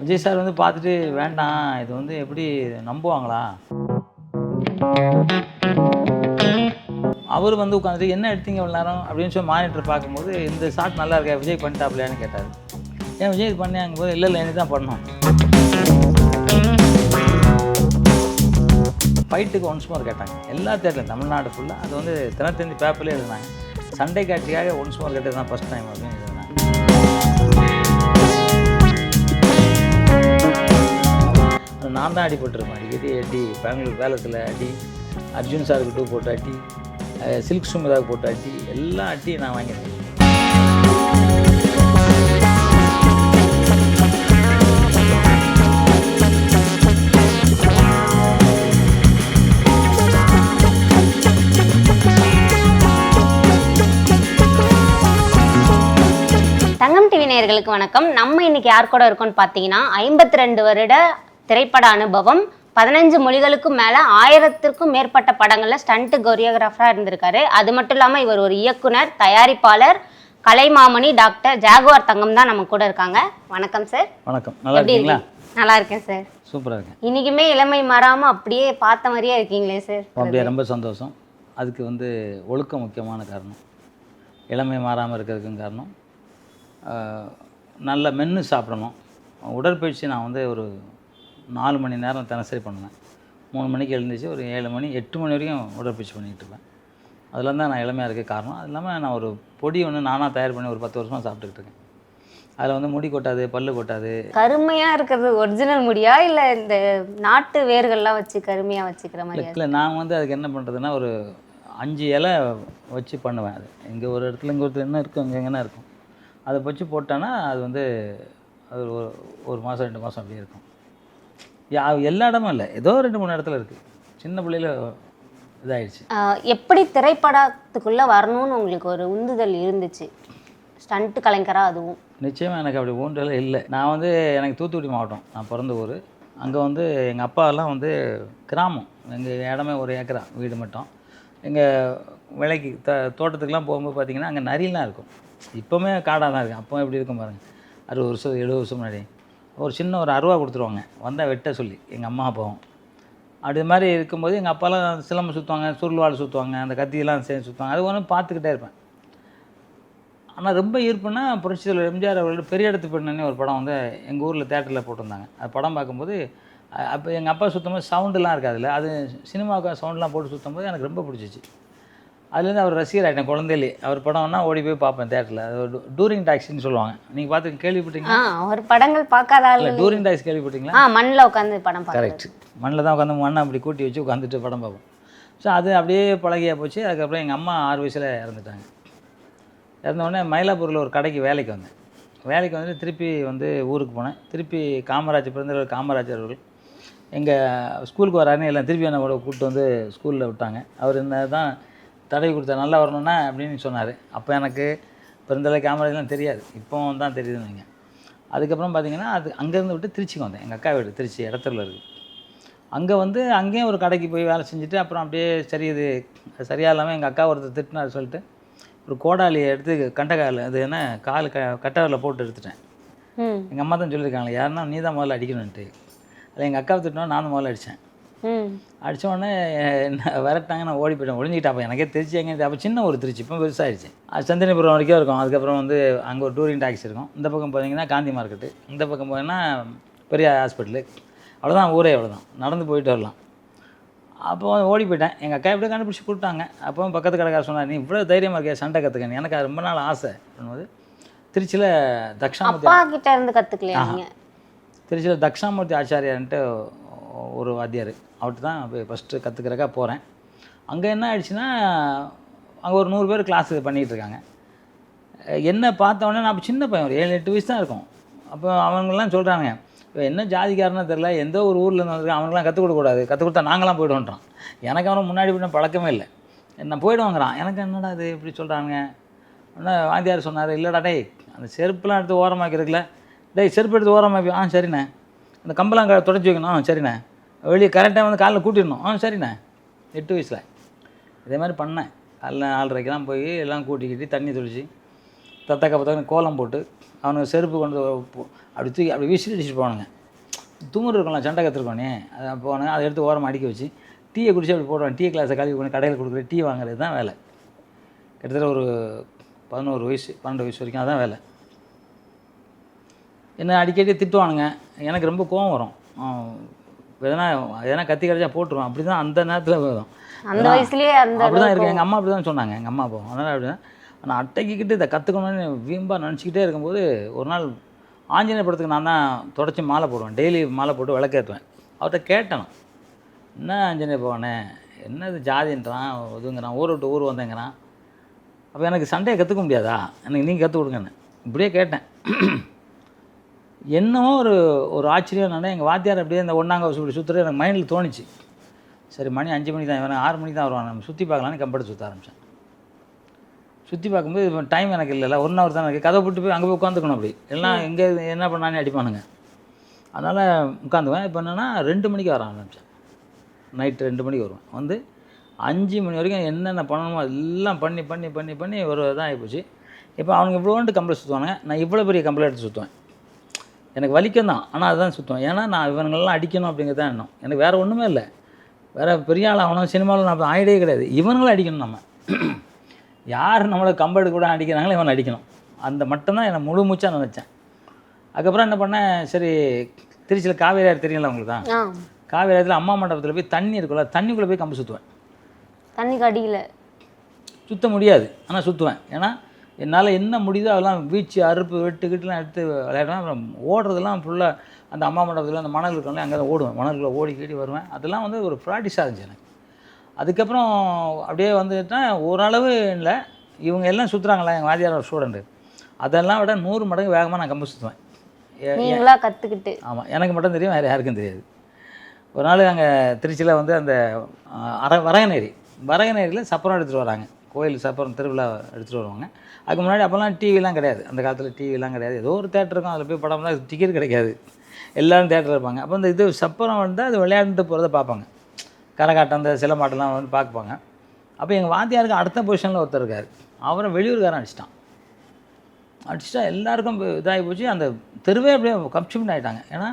Vijay sir வந்து பார்த்துட்டு வேண்டாம் இது வந்து எப்படி நம்புவாங்களா? அவர் வந்து உட்காந்துட்டு என்ன எடுத்தீங்க இவ்வளோ நேரம்? அப்படின்னு சொல்லி மானிட்டர் பார்க்கும்போது இந்த ஷாட் நல்லா இருக்கா? விஜய் பண்ணிட்டாப்லையான்னு கேட்டார். ஏன் விஜய் பண்ணேன் பண்ணியாங்க போது இல்லை இல்லை எனக்கு தான் பண்ணோம் ஃபைட்டுக்கு ஒன்ஸ் மோர் கேட்டாங்க. எல்லா தேட்டரும் தமிழ்நாடு ஃபுல்லாக அது வந்து தினத்தந்தி பேப்பர்லேயே எழுதினாங்க. சண்டை காட்சிக்காக ஒன்ஸ் மோர் கேட்டது தான் ஃபஸ்ட் டைம் அப்படின்னு நான் தான் அடிபட்டிருப்பேன் அடிக்கடி அடி பெங்களூர் பேலஸில் அடி. அர்ஜுன் சாருக்கு டூ போட்டு அடி. சில்க் சுமிதாவுக்கு போட்டு அடி. எல்லா அடியும் நான் வாங்கியிருக்கேன். தங்கம் டிவி நேயர்களுக்கு வணக்கம். நம்ம இன்னைக்கு யார் கூட இருக்கோம்னு பார்த்தீங்கன்னா ஐம்பத்தி ரெண்டு வருட திரைப்பட அனுபவம். பதினஞ்சு மொழிகளுக்கும் மேலே ஆயிரத்திற்கும் மேற்பட்ட படங்களில் ஸ்டண்ட் கொரியோகிராஃபராக இருந்திருக்காரு. அது மட்டும் இல்லாமல் இவர் ஒரு இயக்குனர் தயாரிப்பாளர் கலைமாமணி டாக்டர் ஜாகுவார் தங்கம் தான் நம்ம கூட இருக்காங்க. வணக்கம் சார் வணக்கம். நல்லா எப்படி இருக்கீங்களா? இருக்கீங்க? நல்லா இருக்கேன் சார் சூப்பராக இருக்கேன். இன்னைக்குமே இளமை மாறாமல் அப்படியே பார்த்த மாதிரியே இருக்கீங்களே சார் அப்படியே ரொம்ப சந்தோஷம். அதுக்கு வந்து ஒழுக்கம் முக்கியமான காரணம். இளமை மாறாமல் இருக்கிறதுக்கும் காரணம். நல்ல மென்று சாப்பிடணும். உடற்பயிற்சி நான் வந்து ஒரு நாலு மணி நேரம் தினசரி பண்ணுவேன். மூணு மணிக்கு எழுந்துச்சு ஒரு ஏழு மணி எட்டு மணி வரைக்கும் உடற்பயிற்சி பண்ணிகிட்டு இருப்பேன். அதில் தான் நான் இளமையாக இருக்க காரணம். அது இல்லாமல் நான் ஒரு பொடி ஒன்று நானாக தயார் பண்ணி ஒரு பத்து வருஷமாக சாப்பிட்டுக்கிட்டு இருக்கேன். அதில் வந்து முடி கொட்டாது பல்லு கொட்டாது. கருமையா இருக்கிறது ஒரிஜினல் முடியா? இல்ல இந்த நாட்டு வேர்கள்லாம் வச்சு கருமையா வச்சுக்கிற மாதிரியா இல்லை நான் வந்து அதுக்கு என்ன பண்ணுறதுன்னா ஒரு அஞ்சு இலை வச்சு பண்ணுவேன் அது. இங்கே ஒரு இடத்துல இங்கே ஒருத்தர் என்ன இருக்கும் இங்கே எங்கன்னா இருக்கும். அதை வச்சு போட்டேன்னா அது வந்து அது ஒரு ஒரு மாதம் ரெண்டு மாதம் அப்படியே இருக்கும். யா எல்லா இடமும் இல்லை. ஏதோ ரெண்டு மூணு இடத்துல இருக்குது சின்ன பிள்ளையில இதாயிடுச்சு. எப்படி திரைப்படத்துக்குள்ள வரணும்னு உங்களுக்கு ஒரு உந்துதல் இருந்துச்சு? ஸ்டண்ட் கலைஞரா அதுவும். நிச்சயமாக எனக்கு அப்படி ஊன்றலே இல்லை. நான் வந்து எனக்கு தூத்துக்குடி மாவட்டம். நான் பிறந்த ஊர். அங்கே வந்து எங்கள் அப்பாவெல்லாம் வந்து கிராமம். எங்கள் இடமே ஒரு ஏக்கரா வீடு மட்டும். எங்கள் விலைக்கு த தோட்டத்துக்குலாம் போகும்போது பார்த்தீங்கன்னா அங்கே நரியெலாம் இருக்கும். இப்போவுமே காடாக தான் இருக்குது அப்போ எப்படி இருக்கும் பாருங்கள் அறுபது வருஷம் எழுபது வருஷம் முன்னாடி. ஒரு சின்ன ஒரு அருவா கொடுத்துருவாங்க. வந்தால் வெட்ட சொல்லி. எங்கள் அம்மா அப்பாவும். அப்படி மாதிரி இருக்கும்போது எங்கள் அப்பாலாம் சிலம்பு சுற்றுவாங்க சுருள்வாள் சுற்றுவாங்க அந்த கத்தியெல்லாம் சேர்ந்து சுற்றுவாங்க அது ஒன்று பார்த்துக்கிட்டே இருப்பேன். ஆனால் ரொம்ப ஈர்ப்புனா புரட்சி தலைவர் எம்ஜிஆர் அவர்களோட பெரிய இடத்து பெண்ணுன்னு ஒரு படம் வந்து எங்கள் ஊரில் தேட்டரில் போட்டிருந்தாங்க. அது படம் பார்க்கும்போது அப்போ எங்கள் அப்பா சுற்றும்போது சவுண்டுலாம் இருக்காதுல்ல. அது சினிமாவுக்கு சவுண்ட்லாம் போட்டு சுற்றும்போது எனக்கு ரொம்ப பிடிச்சிச்சு. அதுலேருந்து அவர் ரசிகர் ஆகிட்டேன் குழந்தையிலே. அவர் படம்னா ஓடி போய் பார்ப்பேன் தேட்டரில் அது ஒரு டூரிங் டாக்ஸின்னு சொல்லுவாங்க. நீங்கள் பார்த்து கேள்விப்பட்டீங்களா ஒரு படங்கள் பார்க்காத இல்லை டூரிங் டாக்ஸ் கேள்விப்பட்டீங்களா ஆ மண்ணில் உட்காந்து படம் கரெக்ட் மண்ணில் தான் உட்காந்து மண்ணை அப்படி கூட்டி வச்சு உட்காந்துட்டு படம் பார்ப்போம். ஸோ அது அப்படியே பழகியா போச்சு. அதுக்கப்புறம் எங்கள் அம்மா ஆறு வயசில் இறந்துட்டாங்க. இறந்த உடனே மயிலாப்பூரில் ஒரு கடைக்கு வேலைக்கு வந்தேன். வேலைக்கு வந்துட்டு திருப்பி வந்து ஊருக்கு போனேன். திருப்பி காமராஜர் பிறந்தவர் காமராஜர் அவர்கள் எங்கள் ஸ்கூலுக்கு வராருன்னு எல்லாம் திருப்பி என்னை கூட கூப்பிட்டு வந்து ஸ்கூலில் விட்டாங்க. அவர் என்ன தான் தடவி கொடுத்தா நல்லா வரணும்னா அப்படின்னு சொன்னார். அப்போ எனக்கு பிறந்தலை காமராஜர்லாம் தெரியாது. இப்போ தான் தெரியுதுன்னு வைங்க. அதுக்கப்புறம் பார்த்தீங்கன்னா அது அங்கேருந்து விட்டு திருச்சிக்கு வந்தேன். எங்கள் அக்கா வீடு திருச்சி இடத்துல இருக்குது அங்கே வந்து அங்கேயும் ஒரு கடைக்கு போய் வேலை செஞ்சுட்டு அப்புறம் அப்படியே சரி இது சரியாக இல்லாமல் எங்கள் அக்கா ஒருத்தர் திட்டினார் சொல்லிட்டு ஒரு கோடாலியை எடுத்து கண்டக்கால் அது என்ன கால் க கட்டவரில் போட்டு எடுத்துட்டேன். எங்கள் அம்மா தான் சொல்லியிருக்காங்க யாருன்னா நீ தான் முதல்ல அடிக்கணுன்ட்டு அதில் எங்கள் அக்காவை திட்டினா நான் தான் முதல்ல அடித்தேன் அடிச்ச உடனே விரட்டாங்க நான் ஓடி போயிட்டேன். ஒழிஞ்சிக்கிட்டேன் அப்போ எனக்கே திருச்சி எங்கே அப்போ சின்ன ஒரு திருச்சி இப்போ பெருசாகிடுச்சு அது சந்திரபுரம் வரைக்கும் இருக்கும். அதுக்கப்புறம் வந்து அங்கே ஒரு டூரிங் டாக்ஸி இருக்கும். இந்த பக்கம் போனீங்கன்னா காந்தி மார்க்கெட்டு. இந்த பக்கம் போனீங்கன்னா பெரிய ஹாஸ்பிட்டலு. அவ்வளோதான் ஊரே அவ்வளோதான் நடந்து போயிட்டு வரலாம். அப்போ ஓடி போயிட்டேன். எங்கள் அக்கா எப்படியோ கண்டுபிடிச்சி கொடுத்தாங்க அப்போ பக்கத்து கடைக்கார சொன்னார் நீ இவ்வளோ தைரியமாக இருக்கியா? சண்டை கற்றுக்கன்னு எனக்கு ரொம்ப நாள் ஆசை. பண்ணும்போது திருச்சியில் தக்ஷாமூர்த்தி கிட்ட இருந்து கத்துக்கலையா நீங்க? திருச்சியில் தக்ஷாமூர்த்தி ஆச்சாரியான்ட்டு ஒரு வாத்தியார். அவர்கிட்ட தான் போய் ஃபஸ்ட்டு கற்றுக்கிறக்கா போகிறேன் அங்கே என்ன ஆயிடுச்சுன்னா அங்கே ஒரு நூறு பேர் கிளாஸ் பண்ணிகிட்டு இருக்காங்க. என்ன பார்த்தவொடனே நான் சின்ன பையன் ஒரு ஏழு எட்டு வயசு தான் இருக்கும். அப்போ அவங்களாம் சொல்கிறாங்க இப்போ என்ன ஜாதிக்காரனோ தெரில எந்த ஒரு ஊரில் இருந்து வந்திருக்கேன் அவனுக்குலாம் கற்றுக் கொடுக்கூடாது கற்றுக் கொடுத்தா நாங்களாம் போய்டுவோன்றான். எனக்கு அவனை முன்னாடி போய் பழக்கமே இல்லை. நான் போயிடுவாங்கிறான். எனக்கு என்னடா இது? இப்படி சொல்கிறாங்க ஒன்று வாத்தியார் சொன்னார் இல்லைடா டேய் அந்த செருப்புலாம் எடுத்து ஓரமாக்கிறதுல டேய் செருப்பு எடுத்து ஓரமாக்கி ஆ சரிண்ணே. அந்த கம்பெல்லாம் க தொடச்சி வைக்கணும். ஆ சரிண்ணே. வெளியே கரெக்டாக வந்து காலைல கூட்டிடணும். ஆ சரிண்ணே. எட்டு வயசில். இதே மாதிரி பண்ணேன். காலைல நாலரைக்கெல்லாம் போய் எல்லாம் கூட்டிக்கிட்டு தண்ணி தெளித்து தத்தக்க பத்தக்க கோலம் போட்டு அவனுக்கு செருப்பு கொண்டு அப்படி தூக்கி அப்படி வீசி அடிச்சுட்டு போனாங்க தூங்குற இருக்கலாம் சண்டை கற்றுருக்கோனே அதை போனேன் அதை எடுத்து ஓரமாக அடிக்க வச்சு டீயை குடிச்சு அப்படி போடுவான். டீ கிளாஸை கழுவி கொண்டு கடையில் கொடுக்குற டீ வாங்குறது தான் வேலை. கிட்டத்தட்ட ஒரு பதினோரு வயசு பன்னெண்டு வயசு வரைக்கும் அதான் வேலை. என்ன அடிக்கடி திட்டுவானுங்க. எனக்கு ரொம்ப கோவம் வரும். எதனா எதனா கத்தி கடிச்சா போட்டுருவான். அப்படி தான் அந்த நேரத்தில் வரும். அந்த வயசுலயே அந்த அப்படி தான் இருக்கு எங்கள் அம்மா அப்படி தான் சொன்னாங்க. எங்கள் அம்மா அப்பா. அதனால் அப்படி தான் நான் அட்டைக்கிட்டு இதை கற்றுக்கணும்னு வீம்பாக நினச்சிக்கிட்டே இருக்கும்போது ஒரு நாள் ஆஞ்சநேய படத்துக்கு நான் தான் தொடச்சி மாலை போடுவேன். டெய்லி மாலை போட்டு விளக்கேற்றுவேன். அவர்கிட்ட கேட்டேன். என்ன ஆஞ்சநேய பவனே? என்ன இது ஜாதின்றான்? இதுங்கிறான் ஊர் விட்டு ஊர் வந்தேங்கிறான்? அப்போ எனக்கு சண்டையை கற்றுக்க முடியாதா? எனக்கு நீங்கள் கற்றுக் கொடுங்கன்னு. இப்படியே கேட்டேன். என்னமோ ஒரு ஒரு ஆச்சரியம் என்னன்னா எங்கள் வாத்தியார் அப்படியே இந்த ஒன்றாங்க இப்படி சுற்றுறது எனக்கு மைண்டில் தோணுச்சு. சரி மணி அஞ்சு மணிக்கு தான் இவன் ஆறு மணிக்கு தான் வருவான். நம்ம சுற்றி பார்க்கலான்னு கம்பெனி சுற்ற ஆரம்பித்தேன் சுற்றி பார்க்கும்போது இப்போ டைம் எனக்கு இல்லைல்ல. ஒன் ஹவர் தான் எனக்கு. கதை போட்டு போய் அங்கே போய் உட்காந்துக்கணும் அப்படி. எல்லாம் எங்கே என்ன பண்ணானே அடிப்பானுங்க. அதனால் உட்காந்துவேன் இப்போ என்னென்னா ரெண்டு மணிக்கு வர ஆரம்பித்தேன் நைட்டு ரெண்டு மணிக்கு வருவேன். வந்து அஞ்சு மணி வரைக்கும் என்னென்ன பண்ணணுமோ எல்லாம் பண்ணி பண்ணி பண்ணி பண்ணி ஒரு இதாக ஆகிப்போச்சு இப்போ அவனுங்க இவ்வளோண்டு கம்பளை சுற்றுவானுங்க நான் இவ்வளோ பெரிய கம்பளை எடுத்து சுற்றுவேன் எனக்கு வலிக்கும் தான். ஆனால் அதுதான் சுற்றுவேன் ஏன்னா நான் இவனுங்களெல்லாம் அடிக்கணும் அப்படிங்கிறது தான் எண்ணம். எனக்கு வேறு ஒன்றுமே இல்லை. வேறு பெரிய ஆள் ஆகணும் சினிமாவில் நான் ஆயிடே கிடையாது. இவனுங்களும் அடிக்கணும் நம்ம. யார் நம்மளை கம்பெடு கூட அடிக்கிறாங்களோ இவன் அடிக்கணும். அந்த மட்டும்தான் என்னை முழு மூச்சாக நினச்சேன் அதுக்கப்புறம் என்ன பண்ணேன்? சரி திருச்சியில் காவேரி ஆறு தெரியல உங்களுக்கு? தான் காவேரி ஆற்றுல அம்மா மண்டபத்தில் போய் தண்ணி இருக்குல்ல தண்ணிக்குள்ளே போய் கம்பு சுற்றுவேன் தண்ணிக்கு அடியில. சுத்த முடியாது. ஆனால் சுற்றுவேன் ஏன்னா என்னால் என்ன முடியுதோ அதெல்லாம் வீச்சு அறுப்பு வெட்டு கிட்டுலாம் எடுத்து விளையாடுவேன். அப்புறம் ஓடுறதெல்லாம் ஃபுல்லாக அந்த அம்மா மண்டபத்தில் அந்த மணல் இருக்கோம்ல அங்கே தான் ஓடுவேன். மணலுக்குள்ள ஓடி கீடி வருவேன். அதெல்லாம் வந்து ஒரு ப்ராக்டிஸாக இருந்துச்சு எனக்கு. அதுக்கப்புறம் அப்படியே வந்துட்டேன் ஓரளவு இல்லை. இவங்க எல்லாம் சுற்றுறாங்களா எங்கள் வாத்தியார் ஸ்டூடெண்ட்டு அதெல்லாம் விட நூறு மடங்கு வேகமாக நான் கம்பு சுற்றுவேன் நீங்களா கத்துக்கிட்டு. ஆமாம் எனக்கு மட்டும் தெரியும் வேறு யாருக்கும் தெரியாது. ஒரு நாள் அங்கே திருச்சியில் வந்து அந்த அர வரகநேரி. வரகநேரியில் சப்பரம் எடுத்துகிட்டு வராங்க. கோயில் சப்பரம் திருவிழா எடுத்துகிட்டு வருவாங்க. அதுக்கு முன்னாடி அப்போல்லாம் டிவிலாம் கிடையாது. அந்த காலத்தில் டிவிலாம் கிடையாது. ஏதோ ஒரு தேட்டர் இருக்கும். அதில் போய் படம்னா டிக்கெட் கிடைக்காது. எல்லாரும் தேட்டரில் இருப்பாங்க. அப்போ இந்த இது சப்பரம் வந்தால் அது விளையாண்டுட்டு போகிறத பார்ப்பாங்க. கரகாட்டம் அந்த சிலம்பாட்டம்லாம் வந்து பார்ப்பாங்க. அப்போ எங்கள் வாத்தியாருக்கு அடுத்த பொசிஷனில் ஒருத்தர் இருக்கார். அவரை வெளியூர்காரன் அடிச்சிட்டான். அடிச்சிட்டா எல்லாருக்கும் இதாகி போச்சு. அந்த தெருவே அப்படியே கப்சிப்னு ஆகிட்டாங்க ஏன்னா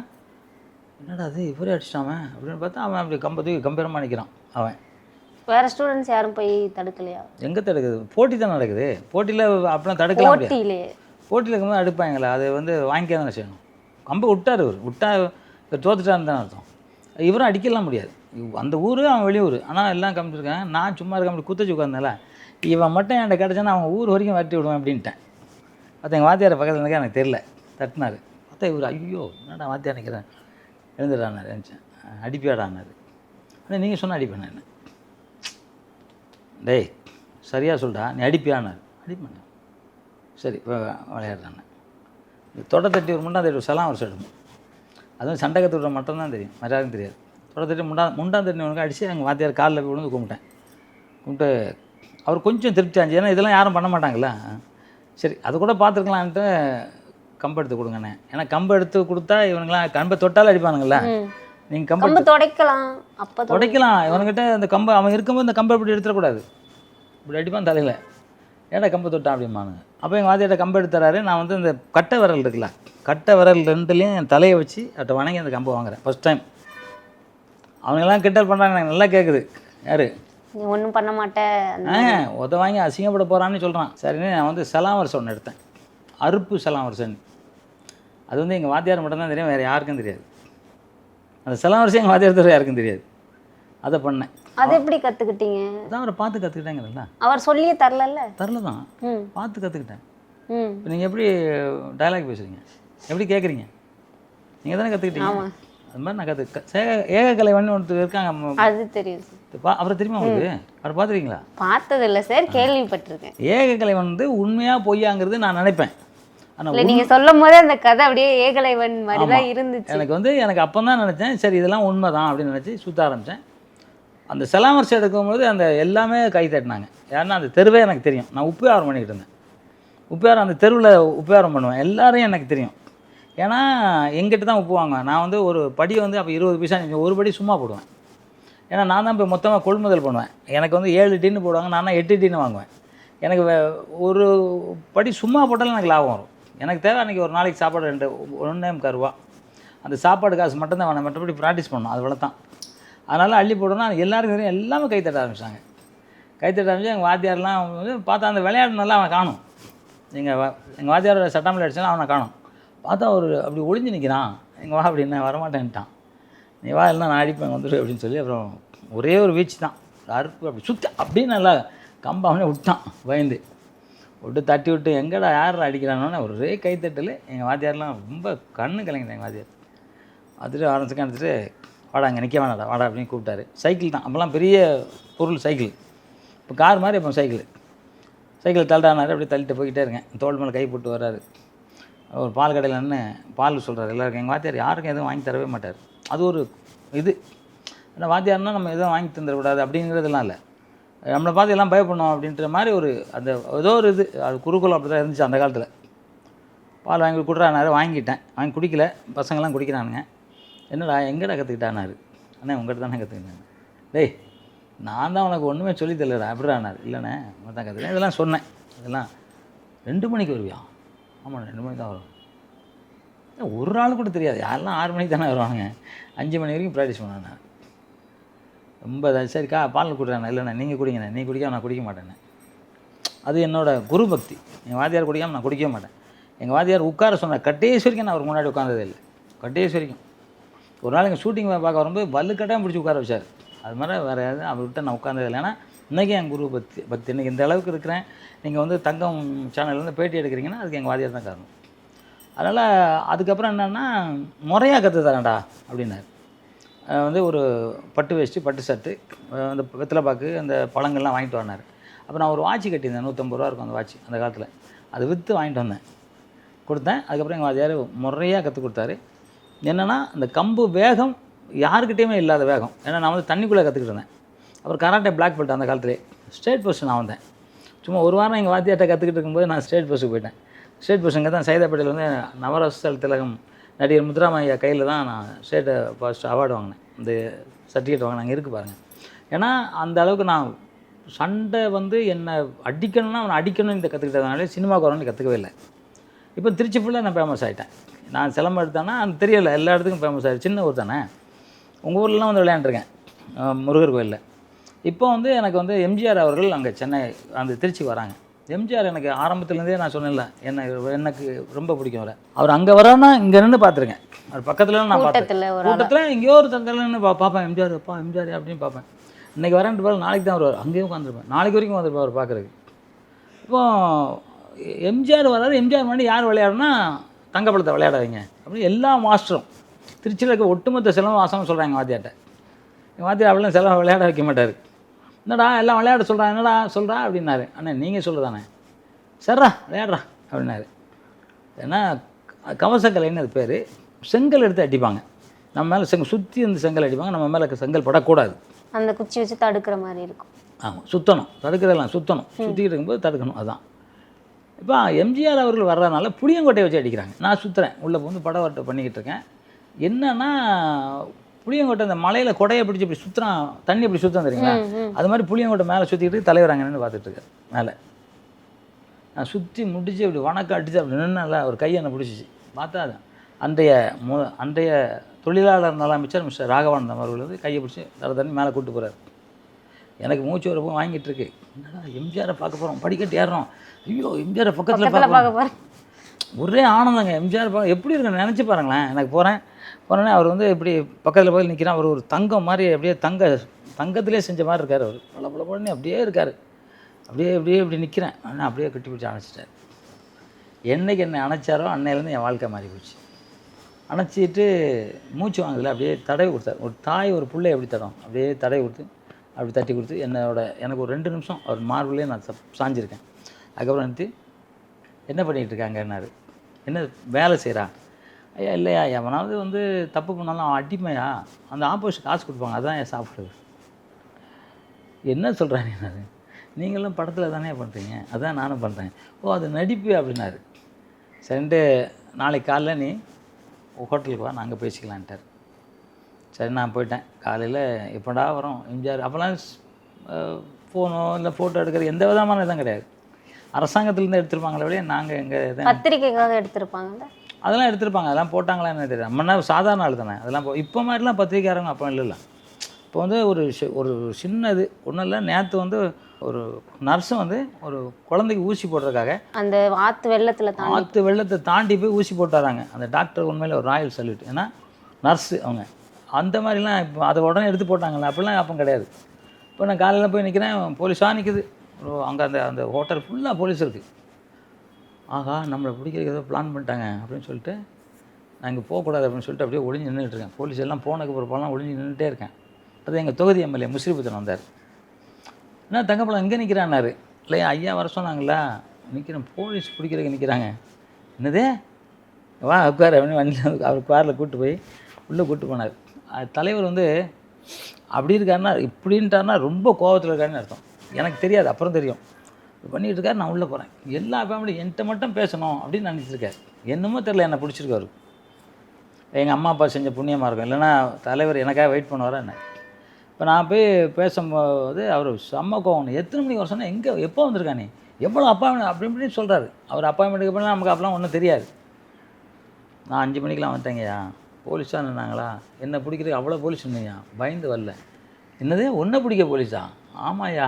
என்னடா அது இவரே அடிச்சிட்டாம அப்படின்னு பார்த்தா அவன் அப்படி கம்ப தூக்கி கம்பீரமாக நிற்கிறான் அவன். வேற ஸ்டூடெண்ட்ஸ் யாரும் போய் தடுக்கலையா? எங்கே தடுக்குது? போட்டி தான் நடக்குது. போட்டியில் அப்படிலாம் தடுக்கலாம் போட்டியிலே. போட்டியில் இருக்கும்போது அடிப்பாங்களே அது வந்து வாங்கிக்க தானே செய்யணும். கம்பை விட்டார் இவர். விட்டா தோத்துட்டான்னு தான் அர்த்தம். இவரும் அடிக்கலாம் முடியாது. அந்த ஊர் அவன் வெளியூர். ஆனால் எல்லாம் கம்பிச்சிருக்காங்க நான் சும்மா இருக்க அப்படி குத்தச்சு உட்காந்தல இவன் மட்டும் என்கிட்ட கிடச்சானா அவன் ஊர் வரைக்கும் வரட்டி விடுவேன் அப்படின்ட்டேன். பார்த்தா எங்கள் வாத்தியார் பக்கத்தில் எனக்கு எனக்கு தெரில தட்டினார். பார்த்தா இவர் ஐயோ என்னடா வாத்தியார் நிற்கிறேன் எழுந்துடானார் நினச்சேன் அடிப்பியாடானார் ஆனால் நீங்கள் சொன்ன அடிப்பேன் என்ன டேய் சரியாக சொல்டா நீ அடிப்பியானார் அடிப்பேன் சரி இப்போ விளையாடுறாங்க தொட தட்டி ஒரு முண்டா தட்டி ஒரு சலாம் ஒரு எடுக்கும் அதுவும் சண்டை கற்றுக்கிற விட மட்டும்தான் தெரியும். வேறு தெரியாது. தொட தட்டி முண்டா முண்டா உனக்கு அடித்து எங்கள் வாத்தியார் காலில் போய் விழுந்து கும்பிட்டேன். கும்பிட்டு அவர் கொஞ்சம் திருப்தி ஆச்சு ஏன்னா இதெல்லாம் யாரும் பண்ண மாட்டாங்களா சரி அது கூட பார்த்துருக்கலான்ட்டு கம்பு எடுத்து கொடுங்கண்ணே. ஏன்னா கம்பு எடுத்து கொடுத்தா இவனுங்களாம் கம்பை தொட்டாலும் அடிப்பானுங்கள ம். நீங்கள் கம்பு துடைக்கலாம். அப்ப தொட- உடைக்கலாம் இவனுக்கிட்ட இந்த கம்பை அவன் இருக்கும்போது இந்த கம்பை இப்படி எடுத்துடக்கூடாது? இப்படி அடிப்பான் தலையில். ஏன்டா கம்பை தொட்டான் அப்படிம்பானுங்க. அப்போ எங்கள் வாத்தியாட்ட கம்பை எடுத்துறாரு நான் வந்து இந்த கட்டை விரல் இருக்குல்ல கட்டை விரல் ரெண்டுலேயும் என் தலையை வச்சு அவட்ட வணங்கி அந்த கம்பை வாங்குறேன். ஃபஸ்ட் டைம் அவனுங்கெல்லாம் கிண்டல் பண்ணுறாங்க எனக்கு நல்லா கேட்குது யார்? நீ ஒண்ணும் பண்ண மாட்ட. அந்த- ஆ உத வாங்கி அசிங்கப்பட போகிறான்னு சொல்கிறான் சரின்னு நான் வந்து செலாவரச ஒன்று எடுத்தேன். அறுப்பு செலாவரசன். அது வந்து எங்கள் வாத்தியார் மட்டும்தான் தெரியும். வேறு யாருக்கும் தெரியாது. அந்த செலாவரசம் எங்கள் வாத்தியார் தவிர யாருக்கும் தெரியாது. அதை பண்ணேன். அது எப்படி கத்துக்கிட்டீங்க? அதான் அவரை பார்த்து கற்றுக்கிட்டேங்கிறல்ல அவர் சொல்லியே தரலல்ல? தரல தான் பார்த்து கற்றுக்கிட்டேன் இப்போ நீங்கள் எப்படி டயலாக் பேசுகிறீங்க எப்படி கேட்குறீங்க நீங்கள் தானே கற்றுக்கிட்டீங்க அது மாதிரி நான் கற்று ஏகக்கலைவன் ஒருத்தர் இருக்காங்க. அது தெரியும். அவரை தெரியுமா உங்களுக்கு? அவரை பார்த்துருக்கீங்களா? பார்த்தது இல்ல சார் கேள்விப்பட்டிருக்கேன். ஏகக்கலைவன் வந்து உண்மையாக பொய்யாங்கிறது நான் நினைப்பேன். ஆனால் இல்ல நீங்க சொல்லும் போதே அந்த கதை அப்படியே ஏகலைவன் மாதிரி தான் இருந்துச்சு. எனக்கு வந்து எனக்கு அப்போ தான் நினச்சேன் சரி இதெல்லாம் உண்மை தான் அப்படின்னு நினச்சி சுற்ற ஆரம்பித்தேன் அந்த செலாமர்ஸ் எடுக்கும்போது அந்த எல்லாமே கை தட்டினாங்க. ஏன்னா அந்த தெருவே எனக்கு தெரியும். நான் உப்புயாரம் பண்ணிக்கிட்டு இருந்தேன். உப்புயாரம் அந்த தெருவில் உப்புயாரம் பண்ணுவேன். எல்லாரையும் எனக்கு தெரியும். ஏன்னா எங்கிட்ட தான் உப்பு வாங்குவேன். நான் வந்து ஒரு படி வந்து அப்போ இருபது பைசா ஒரு படி சும்மா போடுவேன். ஏன்னா நான் தான் இப்போ மொத்தமாக கொள்முதல் பண்ணுவேன். எனக்கு வந்து ஏழு டின்னு போடுவாங்க நான் தான் எட்டு டின்னு வாங்குவேன். எனக்கு ஒரு படி சும்மா போட்டாலும் எனக்கு லாபம் வரும். எனக்கு தேவை அன்றைக்கி ஒரு நாளைக்கு சாப்பாடு ரெண்டு ஒன்றே முக்கால் ரூபா அந்த சாப்பாடு காசு மட்டும்தான் வேணும். மற்றபடி ப்ராக்டிஸ் பண்ணணும். அது தான் அதனால் அள்ளி போடணும் எல்லாருக்கும் தெரியும் எல்லாமே கை தட்ட ஆரம்பித்தாங்க கை தட்ட ஆரம்பிச்சு எங்கள் வாத்தியார்லாம் வந்து பார்த்தா அந்த விளையாட்டு நல்லா அவன் காணும். எங்கள் எங்கள் வாத்தியாரோட சட்டமில் அடிச்சாலும் அவனை காணும். பார்த்தா ஒரு அப்படி ஒளிஞ்சு நிற்கிறான் எங்கள் வா அப்படின்னு வரமாட்டேன்ட்டான். நீ வா இல்லைனா நான் அடிப்பேன் வந்துடு அப்படின்னு சொல்லி அப்புறம் ஒரே ஒரு வீச்சு தான் அறுப்பு அப்படி சுத்த அப்படியே நல்லா கம்பாமே விட்டான் பயந்து. விட்டு தட்டி விட்டு எங்கடா யார் அடிக்கிறானோன்னு ஒரே கைத்தட்டல் எங்கள் வாத்தியார்லாம் ரொம்ப கண்ணு கலைஞர் எங்கள் வாத்தியார். அதுட்டு ஆரம்பிச்சு எடுத்துட்டு வாடா அங்கே நிற்க வேணாடா வாடா அப்படின்னு கூப்பிட்டாரு. சைக்கிள் தான். அப்போல்லாம் பெரிய பொருள் சைக்கிள். இப்போ கார் மாதிரி இப்போ சைக்கிள். சைக்கிள் தள்ளானாரு அப்படியே தள்ளிட்டு போய்கிட்டே இருக்கேன். தோல் மேலே கை போட்டு வர்றாரு. ஒரு பால் கடையில் நின்று பால் சொல்கிறாரு எல்லாருக்கும் எங்கள் வாத்தியார் யாருக்கும் எதுவும் வாங்கி தரவே மாட்டார். அது ஒரு இது. ஏன்னா வாத்தியார்னால் நம்ம எதுவும் வாங்கி தந்துடக்கூடாது அப்படிங்கிறதுலாம் இல்லை. நம்மளை பார்த்து எல்லாம் பயப்படணும் அப்படின்ற மாதிரி ஒரு அந்த ஏதோ ஒரு இது அது குருகுலம் அப்படி தான் இருந்துச்சு அந்த காலத்தில். பால் வாங்கி கொடுறானாரு வாங்கிட்டேன். வாங்கி குடிக்கல. பசங்கள்லாம் குடிக்கிறானுங்க. என்னடா எங்கடா கற்றுக்கிட்டானாரு அண்ணே உங்கள்கிட்ட தானே கற்றுக்கிட்டேன் டேய் நான் தான் உனக்கு ஒன்றுமே சொல்லி தரலடா அப்படிடானார் இல்லைண்ணே உங்கள் தான் கற்றுக்கிட்டேன் இதெல்லாம் சொன்னேன். இதெல்லாம் ரெண்டு மணிக்கு வருவியா? ஆமாம் ரெண்டு மணிக்கு தான் வரும். ஒரு ஆள் கூட தெரியாது. யாரெல்லாம் ஆறு மணிக்கு தானே வருவானுங்க? அஞ்சு மணி வரைக்கும் ப்ராக்டிஸ் பண்ணேன் ரொம்ப சரிக்கா பால் கொடுறாண்ணே இல்லைண்ணா நீங்கள் குடிங்கண்ணே. நீ குடிக்காம நான் குடிக்க மாட்டேண்ணே. அது என்னோட குரு பக்தி என் வாத்தியார் குடிக்காமல் நான் குடிக்கவே மாட்டேன். எங்கள் வாத்தியார் உட்கார சொன்னார் கட்டேஸ் வரைக்கும் நான் அவர் முன்னாடி உட்காந்ததே இல்லை. கட்டேஸ் வரைக்கும் ஒரு நாள் எங்கள் ஷூட்டிங் பார்க்க வரும்போது பல்லு கட்டாயம் பிடிச்சி உட்கார வச்சார். அது மாதிரி வேறு யாரும் அவர்கிட்ட நான் உட்காந்தது இல்லைன்னா இன்றைக்கி என் குரு பக்தி பக்தி இன்றைக்கி இந்த அளவுக்கு இருக்கிறேன். நீங்கள் வந்து தங்கம் சேனல்லேருந்து பேட்டி எடுக்கிறீங்கன்னா அதுக்கு எங்கள் வாத்தியார் தான் காரணம். அதனால் அதுக்கப்புறம் என்னென்னா முறையாக கற்று தரேன்டா அப்படின்னாரு. வந்து ஒரு பட்டு வேஷ்டி பட்டு ஷர்ட்டு அந்த வெத்தலை பாக்கு அந்த பழங்கள்லாம் வாங்கிட்டு வந்தார். அப்போ நான் ஒரு வாட்ச் கட்டியிருந்தேன் நூற்றம்பது ரூபா இருக்கும் அந்த வாட்ச் அந்த காலத்தில். அதை விற்று வாங்கிட்டு வந்தேன். கொடுத்தேன். அதுக்கப்புறம் எங்கள் வாத்தியார் முறையாக கற்றுக் கொடுத்தாரு. என்னென்னா அந்த கம்பு வேகம் யாருக்கிட்டேயுமே இல்லாத வேகம். ஏன்னா நான் வந்து தண்ணிக்குள்ளே கற்றுக்கிட்டு இருந்தேன். அப்புறம் கராட்டே பிளாக் பெல்ட் அந்த காலத்திலே. ஸ்டேட் போஸ்ட் நான் வந்தேன். சும்மா ஒரு வாரம் எங்கள் வாத்தியார்கிட்ட கற்றுக்கிட்டு இருக்கும்போது நான் ஸ்டேட் பஸ்ஸுக்கு போயிட்டேன். ஸ்டேட் பஸ்ஸுங்க தான் சைதாப்பேட்டையில் வந்து நவரசல் திலகம் நடிகர் முத்துராமையா கையில் தான் நான் ஸ்டேட்டை ஃபர்ஸ்ட் அவார்டு வாங்கினேன். இந்த சர்டிஃபிகேட் வாங்கினேன். அங்கே இருக்குது பாருங்கள் ஏன்னா அந்த அளவுக்கு நான் சண்டை வந்து என்னை அடிக்கணும்னா அவனை அடிக்கணும்னு இந்த கற்றுக்கிட்டதுனால சினிமாவுக்கு வரணும்னு கற்றுக்கவே இல்லை. இப்போ திருச்சி ஃபுல்லாக நான் ஃபேமஸ் ஆகிட்டேன் நான் சிலம்பம் எடுத்தேன்னா அந்த தெரியல. எல்லா இடத்துக்கும் ஃபேமஸ் ஆகிடுச்சு சின்ன ஊர் தானே. உங்கள் ஊர்லலாம் வந்து விளையாண்டுருக்கேன். முருகர் கோயிலில். இப்போ வந்து எனக்கு வந்து எம்ஜிஆர் அவர்கள் அங்கே சென்னை அந்த திருச்சிக்கு வராங்க. எம்ஜிஆர் எனக்கு ஆரம்பத்துலேருந்தே நான் சொன்னேன்ல என்ன எனக்கு ரொம்ப பிடிக்கும் அவரை. அவர் அங்கே வரான்னா இங்கே நின்று பார்த்துருக்கேன். அவர் பக்கத்தில் நான் பார்த்தேன் கூட்டத்தில் எங்கேயோ ஒரு தந்தில் நின்று பா பார்ப்பேன். எம்ஜிஆர் அப்பா எம்ஜிஆர் அப்படின்னு பார்ப்பேன். இன்றைக்கி வரேன்ட்டு பாரு நாளைக்கு தான் வருவார். அங்கேயும் உட்காந்துருப்பேன். நாளைக்கு வரைக்கும் வந்திருப்பேன் அவர் பார்க்குறதுக்கு. இப்போ எம்ஜிஆர் வராது எம்ஜிஆர் முன்னாடி யார் விளையாடுனா தங்கப்பழத்தை விளையாடாதீங்க. அப்படி எல்லா மாஸ்டரும் திருச்சியில் இருக்க ஒட்டுமொத்த செலவு வாசம் சொல்கிறாங்க வாத்தியார்ட்ட எங்கள் வாத்தியார் அவ்வளோ செலவு விளையாட வைக்க மாட்டார். என்னடா எல்லாம் விளையாட சொல்கிறான் என்னடா சொல்கிறா அப்படின்னாரு. அண்ணே நீங்கள் சொல்லுதானே சரிடா விளையாடுறா அப்படின்னாரு. ஏன்னா கவசக்கலைன்னு அது பேர்? செங்கல் எடுத்து அடிப்பாங்க. நம்ம மேலே செங்கல் சுற்றி இந்த செங்கல் அடிப்பாங்க நம்ம மேலே செங்கல் படக்கூடாது. அந்த குச்சி வச்சு தடுக்கிற மாதிரி இருக்கும். ஆமாம் சுத்தணும். தடுக்கிறதெல்லாம் சுத்தணும். சுற்றிக்கிட்டு இருக்கும்போது தடுக்கணும் அதான். இப்போ எம்ஜிஆர் அவர்கள் வர்றதுனால புளியங்கொட்டையை வச்சு அடிக்கிறாங்க. நான் சுற்றுறேன் உள்ளே வந்து படம் வரட்டு பண்ணிக்கிட்டு இருக்கேன். என்னன்னா புளியங்கொட்டை இந்த மலையில் கொடையை பிடிச்சி இப்படி சுற்றுறான் தண்ணி இப்படி சுத்தம் தெரியுங்களா. அது மாதிரி புளியங்கொட்டை மேலே சுற்றிக்கிட்டு தலைவர் அங்கே நின்று பார்த்துட்டு இருக்காரு மேலே. நான் சுற்றி முடிச்சு அப்படி வணக்கம் அடிச்சு அப்படி நின்னல ஒரு கை என்னை பிடிச்சிச்சு. பார்த்தா அன்றைய மு அன்றைய தொழிலாளர் நல அமைச்சர் மிஸ்டர் ராகவானந்தம் அவர்கள் வந்து கையை பிடிச்சி தர தண்ணி மேலே கூட்டு போகிறார் எனக்கு மூச்சு வரப்போ வாங்கிட்டு இருக்கு. என்னடா எம்ஜிஆரை பார்க்க போகிறோம் படிக்கட்டு ஏறுறோம். ஐயோ எம்ஜிஆரை பக்கத்தில் பார்க்க பார்க்க போகிறேன் ஒரே ஆனந்தங்க எம்ஜிஆர் பா எப்படி இருக்குன்னு நினச்சி பாருங்களேன். எனக்கு போகிறேன் உடனே அவர் வந்து இப்படி பக்கத்தில் போய் நிற்கிறான் அவர் ஒரு தங்கம் மாதிரி அப்படியே தங்க தங்கத்திலே செஞ்ச மாதிரி இருக்கார் அவர். பல பல பழனி அப்படியே இருக்கார். அப்படியே அப்படியே இப்படி நிற்கிறேன் ஆனால் அப்படியே கட்டி பிடிச்சி அணைச்சிட்டார். என்னைக்கு என்னை அணைச்சாரோ அன்னையிலேருந்து என் வாழ்க்கை மாறி போச்சு. அணைச்சிட்டு மூச்சு வாங்குதில்ல அப்படியே தடவி கொடுத்தார். ஒரு தாய் ஒரு பிள்ளை எப்படி தடம் அப்படியே தடவி கொடுத்து அப்படி தட்டி கொடுத்து என்னோட எனக்கு ஒரு ரெண்டு நிமிஷம் அவர் மார்பிளே நான் சாஞ்சிருக்கேன். அதுக்கப்புறம் வந்துட்டு என்ன பண்ணிகிட்டு இருக்காங்கன்னாரு. என்ன வேலை செய்கிறா ஐயா இல்லையா? எவனாவது வந்து தப்பு பண்ணாலும் அவன் அடிமையா? அந்த ஆப்போசிட் காசு கொடுப்பாங்க. அதான் என் சாப்பிடுறது. என்ன சொல்கிறாரு நான் நீங்களும் படத்தில் தானே பண்ணுறீங்க அதான் நானும் பண்ணுறேன் ஓ அது நடிப்பு அப்படின்னாரு. சரின்ட்டு நாளைக்கு காலைல நீ ஹோட்டலுக்கு வா நாங்கள் பேசிக்கலான்ட்டார். சரி நான் போயிட்டேன். காலையில் எப்படா வரோம்? எம்ஜிஆர் அப்போல்லாம் ஃபோனோ இல்லை ஃபோட்டோ எடுக்கிறது எந்த விதமான இதுவும் கிடையாது. அரசாங்கத்துலேருந்து எடுத்திருப்பாங்களே வழியே நாங்கள் எங்கள் பத்திரிக்கைக்காக எடுத்திருப்பாங்கல்ல? அதெல்லாம் எடுத்திருப்பாங்க அதெல்லாம் போட்டாங்களா என்ன தெரியும் நம்மனா சாதாரண ஆள் தானே. அதெல்லாம் போ இப்போ மாதிரிலாம் பத்திரிக்கையாரங்க அப்போ இல்லைல்ல இப்போ வந்து ஒரு ஒரு சின்னது ஒன்றும் இல்லை நேற்று வந்து ஒரு நர்ஸு வந்து ஒரு குழந்தைக்கு ஊசி போடுறதுக்காக அந்த ஆத்து வெள்ளத்துல ஆற்று வெள்ளத்தை தாண்டி போய் ஊசி போட்டு வராங்க அந்த டாக்டர் உண்மையில ஒரு ராயல் சல்யூட். ஏன்னா நர்ஸு அவங்க. அந்த மாதிரிலாம் இப்போ அதை உடனே எடுத்து போட்டாங்கல்ல அப்படிலாம் அப்போ கிடையாது. இப்போ நான் காலையில் போய் நிற்கிறேன் போலீஸாக நிற்குது அங்கே அந்த அந்த ஹோட்டல் ஃபுல்லாக போலீஸ் இருக்குது ஆகா நம்மளை பிடிக்கிறதுக்கு ஏதோ பிளான் பண்ணிட்டாங்க அப்படின்னு சொல்லிட்டு நான் இங்கே போகக்கூடாது அப்படின்னு சொல்லிட்டு அப்படியே ஒளிஞ்சு நின்றுட்டு இருக்கேன். போலீஸ் எல்லாம் போனதுக்கு பிறப்பாலாம் ஒளிஞ்சு நின்றுட்டே இருக்கேன். அது எங்கள் தொகுதி எம்எல்ஏ முஸ்ரீபுத்தன் வந்தார். என்ன தங்கப்பழம் எங்கே நிற்கிறான்னாரு இல்லையா ஐயா வர சொன்னாங்களா நிற்கிறேன் போலீஸ் பிடிக்கிறதுக்கு நிற்கிறாங்க என்னதே? வா உட்கார் அப்படின்னு வண்டியில் அவர் காரில் கூப்பிட்டு போய் உள்ளே கூப்பிட்டு போனார். தலைவர் வந்து அப்படி இருக்காருன்னா இப்படின்ட்டாருன்னா ரொம்ப கோபத்தில் இருக்காருன்னு அர்த்தம். எனக்கு தெரியாது அப்புறம் தெரியும். இப்படி இருக்காரு நான் உள்ளே போகிறேன். எல்லா ஃபேமிலியும் என்கிட்ட மட்டும் பேசணும் அப்படின்னு நினச்சிருக்காரு. என்னமோ தெரில என்னை பிடிச்சிருக்காரு. எங்கள் அம்மா அப்பா செஞ்ச புண்ணியமாக இருக்கும். இல்லைன்னா தலைவர் எனக்காக வெயிட் பண்ணுவாரா என்ன? இப்போ நான் போய் பேசும்போது அவர் செம்ம கோவம். எத்தனை மணிக்கு வர சொன்னால் எங்கே எப்போ வந்திருக்கானே எவ்வளோ அப்பாயின்மெண்ட் அப்படி இப்படின்னு சொல்கிறாரு அவர் அப்பாயின்மெண்ட்டுக்கு பண்ணால் நமக்கு அப்பெல்லாம் ஒன்றும் தெரியாது. நான் அஞ்சு மணிக்கெலாம் வந்துட்டேங்கய்யா. போலீஸாக நின்னாங்களா? என்னை பிடிக்கிறதுக்கு அவ்வளோ போலீஸ் நின்னையா பயந்து வரல. என்னது? ஒன்றை பிடிக்க போலீஸா? ஆமாய்யா.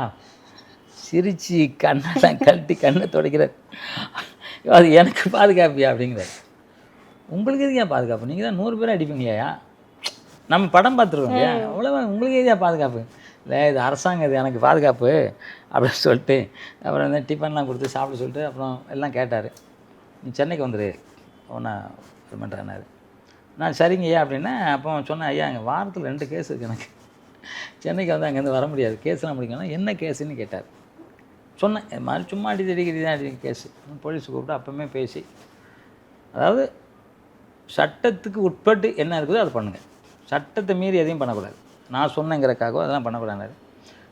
சிரிச்சு கண்ணெல்லாம் கழட்டி கண்ணை துடைக்கிறார். அது எனக்கு பாதுகாப்பியா அப்படிங்கிறார். உங்களுக்கு எதுக்கு பாதுகாப்பு? நீங்கள் தான் நூறு பேரை அடிப்பீங்களையா நம்ம படம் பார்த்துருக்கோம் இல்லையா? அவ்வளோ உங்களுக்கு எதுயா பாதுகாப்பு? இல்லை இது அரசாங்கம் இது எனக்கு பாதுகாப்பு அப்படின்னு சொல்லிட்டு அப்புறம் வந்து டிஃபன்லாம் கொடுத்து சாப்பிட சொல்லிட்டு அப்புறம் எல்லாம் கேட்டார். நீ சென்னைக்கு வந்துரு. ஒன்றா இது பண்ணுறேன்னாரு நான் சரிங்க ஐயா அப்படின்னா அப்போ சொன்னேன் ஐயா எங்கள் வாரத்தில் ரெண்டு கேஸ் இருக்குது எனக்கு. சென்னைக்கு வந்து அங்கேருந்து வர முடியாது. கேஸ்லாம் முடிக்கணும் என்ன கேஸுன்னு கேட்டார். சொன்னேன் இது மாதிரி சும்மா அடி அடிக்கடி தான் அடி கேஸு போலீஸ் கூப்பிட்டு அப்போவுமே பேசி அதாவது சட்டத்துக்கு உட்பட்டு என்ன இருக்குதோ அதை பண்ணுங்கள் சட்டத்தை மீறி எதையும் பண்ணக்கூடாது. நான் சொன்னேங்கிறக்காகவோ அதெல்லாம் பண்ணக்கூடாது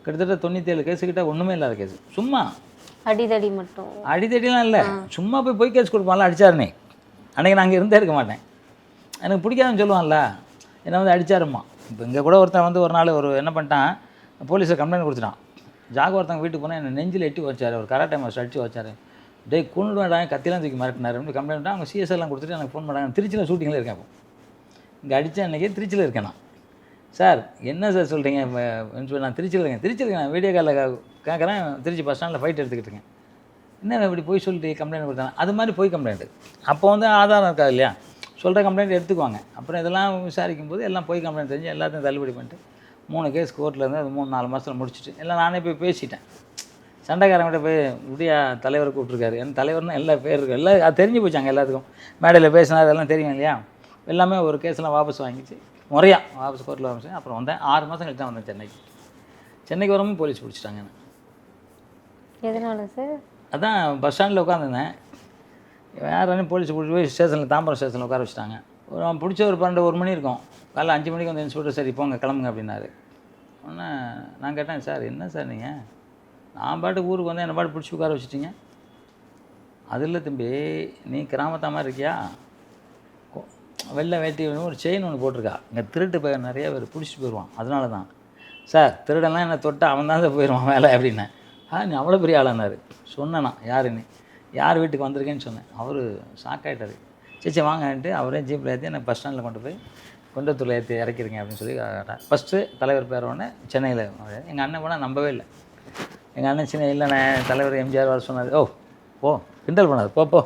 கிட்டத்தட்ட தொண்ணூற்றேழு கேஸுக்கிட்ட ஒன்றுமே இல்லாத கேஸ் சும்மா. அடிதடி மட்டும். அடித்தடிலாம் இல்லை. சும்மா போய் பொய் கேஸ் கொடுப்பான்ல அடிச்சாருனே. அன்றைக்கி நான் அங்கே இருந்தே இருக்க மாட்டேன். எனக்கு பிடிக்காதுன்னு சொல்லுவான்ல. என்னை வந்து அடிச்சாருமா இப்போ இங்கே கூட ஒருத்தன் வந்து ஒரு நாள் ஒரு என்ன பண்ணிட்டான் போலீஸில் கம்ப்ளைண்ட் கொடுத்துட்டான். ஜாக ஒருத்தங்க வீட்டுக்கு போனால் என்னை நெஞ்சில் எட்டி வச்சார் ஒரு கராட்டை மாஸ்டர் அடிச்சு வச்சார் டேய் கொண்டு கத்திலாம் தூக்கி மிரட்டினார் அப்படின்னு கம்ப்ளைண்ட் அவங்க சிஎஸ் எல்லாம் கொடுத்துட்டு எனக்கு ஃபோன் பண்ணாங்க. திருச்சியில் ஷூட்டிங்கில் இருக்கேன் இப்போ இங்கே அடித்த அன்றைக்கி திருச்சியில் இருக்கேன் நான். சார் என்ன சார் சொல்கிறீங்க சொல்லி நான் திருச்சியில் இருக்கேன். திருச்சியில் இருக்கேன் நான் வீடியோ காலில் கேட்குறேன் திருச்சி பஸ் ஸ்டாண்டில் ஃபைட் எடுத்துக்கிட்டு இருக்கேன். என்ன இப்படி போய் சொல்லிட்டு கம்ப்ளைண்ட் கொடுத்தாங்க? அது மாதிரி போய் கம்ப்ளைண்ட் அப்போ வந்து ஆதாரம் இருக்காது இல்லையா? சொல்கிற கம்ப்ளைண்ட் எடுத்துக்குவாங்க. அப்புறம் இதெல்லாம் விசாரிக்கும் போது எல்லாம் போய் கம்ப்ளைண்ட் தெரிஞ்சு எல்லாத்தையும் தள்ளுபடி பண்ணிட்டு மூணு கேஸ் கோர்ட்டில் இருந்து அது மூணு நாலு மாதத்தில் முடிச்சுட்டு. எல்லாம் நானே போய் பேசிட்டேன். சண்டைக்காரங்கிட்ட போய் விடியா தலைவர் கூப்பிட்ருக்காரு என் தலைவர்னு எல்லா பேர் இருக்கு. எல்லாம் அது தெரிஞ்சு போச்சாங்க எல்லாத்துக்கும். மேடையில் பேசினா அதெல்லாம் தெரியும் இல்லையா? எல்லாமே ஒரு கேஸ்லாம் வாபஸ் வாங்கிச்சு. முறையாக வாபஸ் கோர்ட்டில் வாபஸ் அப்புறம் வந்தேன். ஆறு மாதம் கழிச்சு தான் வந்தேன் சென்னைக்கு. சென்னைக்கு வரும்போது போலீஸ் பிடிச்சிட்டாங்க. எதனால சார் அதான் பஸ் ஸ்டாண்டில் உட்காந்துருந்தேன் வேறு போலீஸ் பிடிச்சி போய் ஸ்டேஷனில் தாம்பரம் ஸ்டேஷனில் உட்கார வச்சுட்டாங்க. ஒரு பிடிச்ச ஒரு பன்னெண்டு ஒரு மணி இருக்கும். காலைல அஞ்சு மணிக்கு வந்து இன்ஸ்பெக்டர் சரி போங்க கிளம்புங்க அப்படின்னாரு. உடனே நான் கேட்டேன் சார் என்ன சார் நீங்கள் நான் பாட்டுக்கு ஊருக்கு வந்து என்னை பாட்டு பிடிச்சி உட்கார வச்சுட்டீங்க? அது இல்லை தம்பி நீ கிராமத்தா மாதிரி இருக்கியா? வெள்ளை வேட்டி ஒரு செயின் ஒன்று போட்டிருக்கா. இங்கே திருட்டு பையன் நிறைய பேர் பிடிச்சிட்டு போயிடுவான் அதனால தான் சார் திருடெல்லாம் என்னை தொட்டு அவன் தான் சார் போயிடுவான் வேலை அப்படின்னேன் ஆ நீ அவ்வளோ பெரிய ஆளானார். சொன்னேன் நான் யாருன்னு யார் வீட்டுக்கு வந்திருக்கேன்னு சொன்னேன். அவர் ஷாக் சரி சரி வாங்கன்ட்டு அவரே ஜீப்பில் ஏற்றி என்னை பஸ் ஸ்டாண்டில் கொண்டு போய் குண்டத்தூரில் ஏற்றி இறக்கிருங்க அப்படின்னு சொல்லி ஃபஸ்ட்டு தலைவர் பேர் உடனே சென்னையில் எங்கள் அண்ணன் போனால் நம்பவே இல்லை. எங்கள் அண்ணன் சின்ன இல்லைண்ணே தலைவர் எம்ஜிஆர் வர சொன்னார். ஓ போ கிண்டல் பண்ணார் போ போ.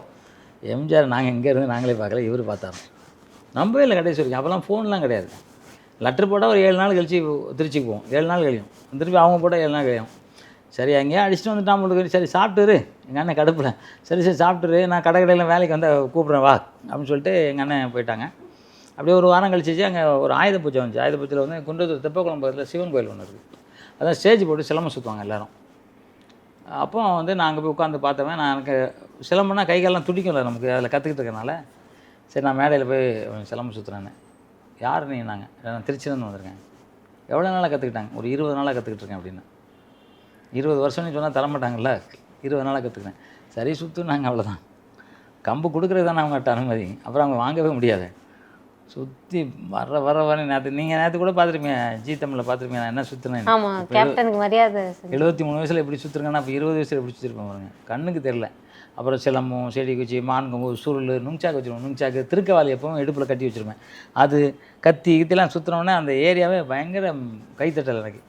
எம்ஜிஆர் நாங்கள் இங்கே இருந்து நாங்களே பார்க்கல இவர் பார்த்தாரு. நம்பவே இல்லை கடைசி வரைக்கும். அப்போல்லாம் ஃபோன்லாம் கிடையாது. லெட்ரு போட்டால் ஒரு ஏழு நாள் கழிச்சு திருச்சிக்கு போவோம். ஏழு நாள் கழியும். திருப்பி அவங்க போட்டால் ஏழு நாள் கழியும். சரி அங்கேயே அடிச்சுட்டு வந்துட்டான் உங்களுக்கு சரி சாப்பிட்டுரு எங்கள் அண்ணன் கடுப்பில் சரி சரி சாப்பிட்டுரு நான் கடை கடையில் வேலைக்கு வந்தால் கூப்பிட்றேன் வா. அப்படின்னு சொல்லிட்டு எங்கள் அண்ணன் போயிட்டாங்க. அப்படியே ஒரு வாரம் கழிச்சிச்சு அங்கே ஒரு ஆயுத பூஜை வந்துச்சு. ஆயுத பூஜையில் வந்து குன்றத்தூர் தெப்பக்குளம் பக்கத்தில் சிவன் கோயில் ஒன்று இருக்குது அதான் ஸ்டேஜ் போட்டு சிலம்பம் சுற்றுவாங்க எல்லோரும். அப்போ வந்து நான் அங்கே போய் உட்காந்து பார்த்தவன் நான் எனக்கு சிலம்பம்னா கை காலெல்லாம் துடிக்கும்ல நமக்கு அதில் கற்றுக்கிட்டு இருக்கனால சரி நான் மேடையில் போய் சிலம்பம் சுற்றுறேன்னு யார் நீ நாங்கள் நான் திருச்சிலேருந்து வந்திருக்கேன். எவ்வளோ நாளாக கற்றுக்கிட்டாங்க ஒரு இருபது நாளாக கற்றுக்கிட்டு இருக்கேன் அப்படின்னு. இருபது வருஷம்னு சொன்னால் தரமாட்டாங்கல்ல இருபது நாளாக கற்றுக்கிட்டேன் சரி சுற்றுனாங்க அவ்வளோதான் கம்பு கொடுக்குறது தானே அவங்ககிட்ட அனுமதி. அப்புறம் அவங்க வாங்கவே முடியாது. சுற்றி வர வர வர நேற்று நீங்கள் நேற்று கூட பார்த்துருப்பீங்க ஜி தமிழில் பார்த்துருப்பீங்க நான் என்ன சுற்றினேன் கேப்டனுக்கு மரியாதை எழுபத்தி மூணு வயசில் எப்படி சுற்றுருங்கன்னா அப்போ இருபது வயசில் எப்படி சுற்றிருப்பேன் பாருங்க. கண்ணுக்கு தெரில அப்புறம் சிலம்பம் செடி குச்சி மான் கொம்பு சுருள் நுங்சாக்கு வச்சுருவோம் நுங்சாக்கு திருக்கவாளி எப்பவும் இடுப்பில் கட்டி வச்சுருப்பேன். அது கத்தி கித்திலாம் சுற்றினோடனே அந்த ஏரியாவே பயங்கர கைத்தட்டல் எனக்கு.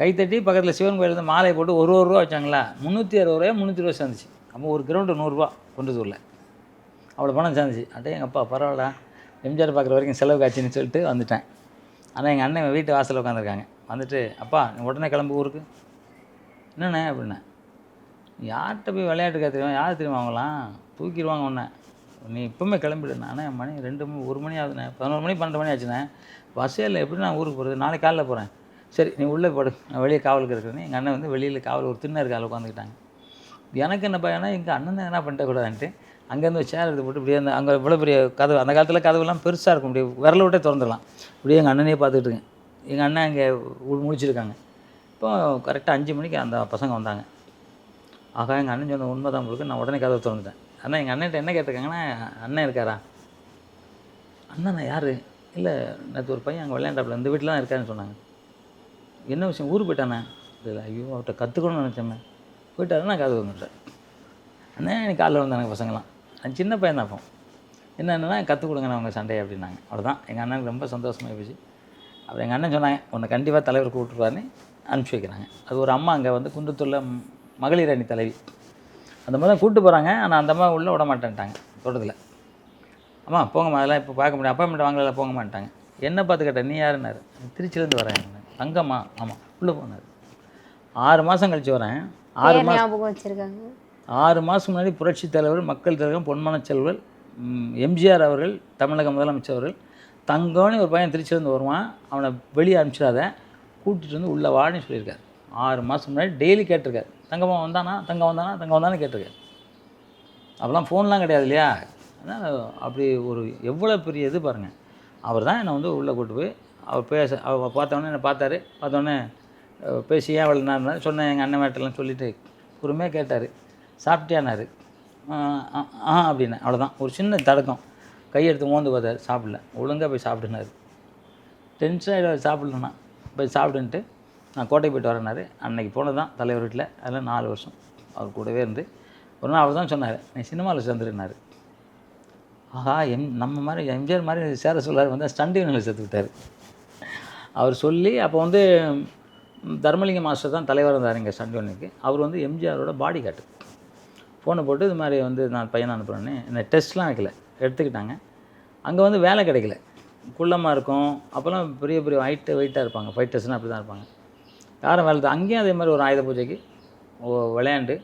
கைத்தட்டி பக்கத்தில் சிவன் கோயில் இருந்து மாலையை போட்டு ஒரு ஒரு ரூபா வச்சாங்களா? முந்நூற்றி அறுபது ரூபாய் முந்நூற்றி ரூபா சேர்ந்துச்சு. அப்போ ஒரு கிரவுண்டு நூறுரூவா கொண்டு ஊரில். அவ்வளோ பணம் சேர்ந்துச்சு. அட்டே எங்கள் அப்பா பரவாயில்ல எம்ஜிஆர் பார்க்குற வரைக்கும் செலவு காட்சின்னு சொல்லிட்டு வந்துட்டேன். ஆனால் எங்கள் அண்ணன் வீட்டு வாசலில் உட்காந்துருக்காங்க வந்துட்டு அப்பா நீ உடனே கிளம்பு ஊருக்கு. என்னண்ணே? அப்படின்னே. யார்கிட்ட போய் விளையாட்டு தெரியும்? யார் தெரியுமா அவங்களாம்? தூக்கிடுவாங்க உன்னை. நீ இப்போவுமே கிளம்பிடு. ஆனால் மணி ரெண்டு மணி ஒரு மணி ஆகுதுண்ணே. பதினோரு மணி பன்னெண்டு மணி ஆச்சுண்ணே. பஸ்ஸே இல்லை எப்படி நான் ஊருக்கு போகிறது நாளைக்கு காலைல போகிறேன் சரி நீ உள்ளே போடு. நான் வெளியே காவலுக்கு இருக்கிறேன்னு. எங்கள் அண்ணன் வந்து வெளியில் காவல் ஒரு திண்ணை இருக்கால உட்காந்துக்கிட்டாங்க எனக்கு என்ன பயனா எங்கள் அண்ணன் தான் என்ன பண்ணிட்ட அங்கேருந்து அங்கேருந்து சேர் எடுத்து போட்டு இப்படியே அந்த அங்கே இவ்வளோ பெரிய கதவு அந்த காலத்தில் கதவுலாம் பெருசாக இருக்கும். இப்படி விரல விட்டே திறந்துடலாம். இப்படியே எங்கள் அண்ணனே பார்த்துட்டு இருக்கேன். எங்கள் அண்ணன் இங்கே முடிச்சிருக்காங்க. இப்போ கரெக்டாக அஞ்சு மணிக்கு அந்த பசங்க வந்தாங்க. ஆகா எங்கள் அண்ணன் சொன்ன உண்மை தான் உங்களுக்கு நான் உடனே கதவை திறந்துட்டேன். அண்ணன் எங்கள் அண்ணன்ட்ட என்ன கேட்டிருக்காங்கன்னா அண்ணன் இருக்காரா? அண்ணனா யார்? இல்லை நேற்று ஒரு பையன் அங்கே விளையாண்டாப்புல இந்த வீட்டில் தான் இருக்காருன்னு சொன்னாங்க. என்ன விஷயம்? ஊருக்கு போயிட்டானே? இல்லை ஐயோ அவர்கிட்ட கற்றுக்கணும்னு நினச்சேன். போயிட்டாரு நான் கதவு வந்துட்டேன் அண்ணன் எனக்கு காலைல வந்தானுங்க பசங்களாம் நான் சின்ன பையன் தான் அப்போ. என்னென்னா கற்றுக் கொடுங்க அவங்க சண்டை அப்படின்னாங்க. அவ்வளோதான் எங்கள் அண்ணனுக்கு ரொம்ப சந்தோஷமாக போச்சு அப்புறம் எங்கள் அண்ணன் சொன்னாங்க உன்னை கண்டிப்பாக தலைவர் கூப்பிட்டுருவாருன்னு அனுப்பிச்சி வைக்கிறாங்க. அது ஒரு அம்மா அங்கே வந்து குன்றத்தூரில் மகளிர் அணி தலைவி. அந்த மாதிரி தான் கூப்பிட்டு போகிறாங்க ஆனால் அந்த அம்மா உள்ளே விட மாட்டேன்ட்டாங்க தோட்டத்தில். அம்மா போங்கம்மா அதெல்லாம் இப்போ பார்க்க முடியும். அப்பாயின்மெண்ட் வாங்கல போங்க மாட்டாங்க. என்ன பார்த்து கேட்டேன் நீ யாருன்னாரு? திருச்சிலேருந்து வரேன் தங்கம்மா ஆமாம் உள்ளே போனார். ஆறு மாதம் கழிச்சு வரேன். ஆறு ஞாபகம் வச்சிருக்காங்க. ஆறு மாதம் முன்னாடி புரட்சித் தலைவர் மக்கள் தலைவர் பொன்மான செல்வர் எம்ஜிஆர் அவர்கள் தமிழக முதலமைச்சர் அவர்கள் தங்கம்னு ஒரு பையன் திருச்சியிலேருந்து வருவான். அவனை வெளியே அனுப்பிச்சிடாத. கூட்டிகிட்டு வந்து உள்ளே வான்னு சொல்லியிருக்காரு. ஆறு மாதம் முன்னாடி டெய்லி கேட்டிருக்காரு. தங்கம்மா வந்தானா? தங்கம் வந்தானா? தங்கம் வந்தானு கேட்டிருக்காரு. அப்போலாம் ஃபோன்லாம் கிடையாது இல்லையா? அதான் அப்படி ஒரு எவ்வளோ பெரிய இது பாருங்கள் அவர் தான் என்னை வந்து உள்ளே கூட்டு போய் அவர் பேச அவர் பார்த்தோன்னே என்னை பார்த்தாரு. பார்த்தோன்னே பேசி ஏன் அவள் நேரம் சொன்னேன் எங்கள் அண்ணன் மேட்டெல்லாம் சொல்லிவிட்டு பொறுமையாக கேட்டார். சாப்பிட்டியானாரு. ஆ ஆ, அவ்வளோதான் ஒரு சின்ன தடக்கம் கையெடுத்து மோந்து பார்த்தாரு. சாப்பிடல. ஒழுங்காக போய் சாப்பிட்டுனாரு. டென்ஷன் ஆகிடுவார் சாப்பிட்லன்னா. போய் சாப்பிட்டுன்ட்டு நான் கோட்டை போயிட்டு வரேனாரு அன்னைக்கு போனது தான் தலைவர் வீட்டில் அதில் நாலு வருஷம். அவர் கூடவே இருந்து. ஒரு நாள் அவர் தான் சொன்னார். நீ சினிமாவில் சேர்ந்துருனாரு ஆஹா எம் நம்ம மாதிரி எம்ஜிஆர் மாதிரி சேர சொல்லார். வந்து ஸ்டண்ட் யூனியில் சேர்த்து விட்டார். அவர் சொல்லி அப்போ வந்து தர்மலிங்க மாஸ்டர் தான் தலைவர் இருந்தார் இங்கே ஸ்டண்ட் யூனிக்கு. அவர் வந்து எம்ஜிஆரோட பாடி காட்டு ஃபோனை போட்டு இது மாதிரி வந்து நான் பையனை அனுப்புகிறேன்னு இந்த டெஸ்ட்லாம் வைக்கல. எடுத்துக்கிட்டாங்க. அங்கே வந்து வேலை கிடைக்கல. குள்ளமாக இருக்கும். அப்போல்லாம் பெரிய பெரிய ஹைட்டு வெயிட்டாக இருப்பாங்க. ஃபைட்டர்ஸ்னால் அப்படி தான் இருப்பாங்க. யாரும் வேலை தான் அங்கேயும் அதே மாதிரி ஒரு ஆயுத பூஜைக்கு ஓ- விளையாண்டு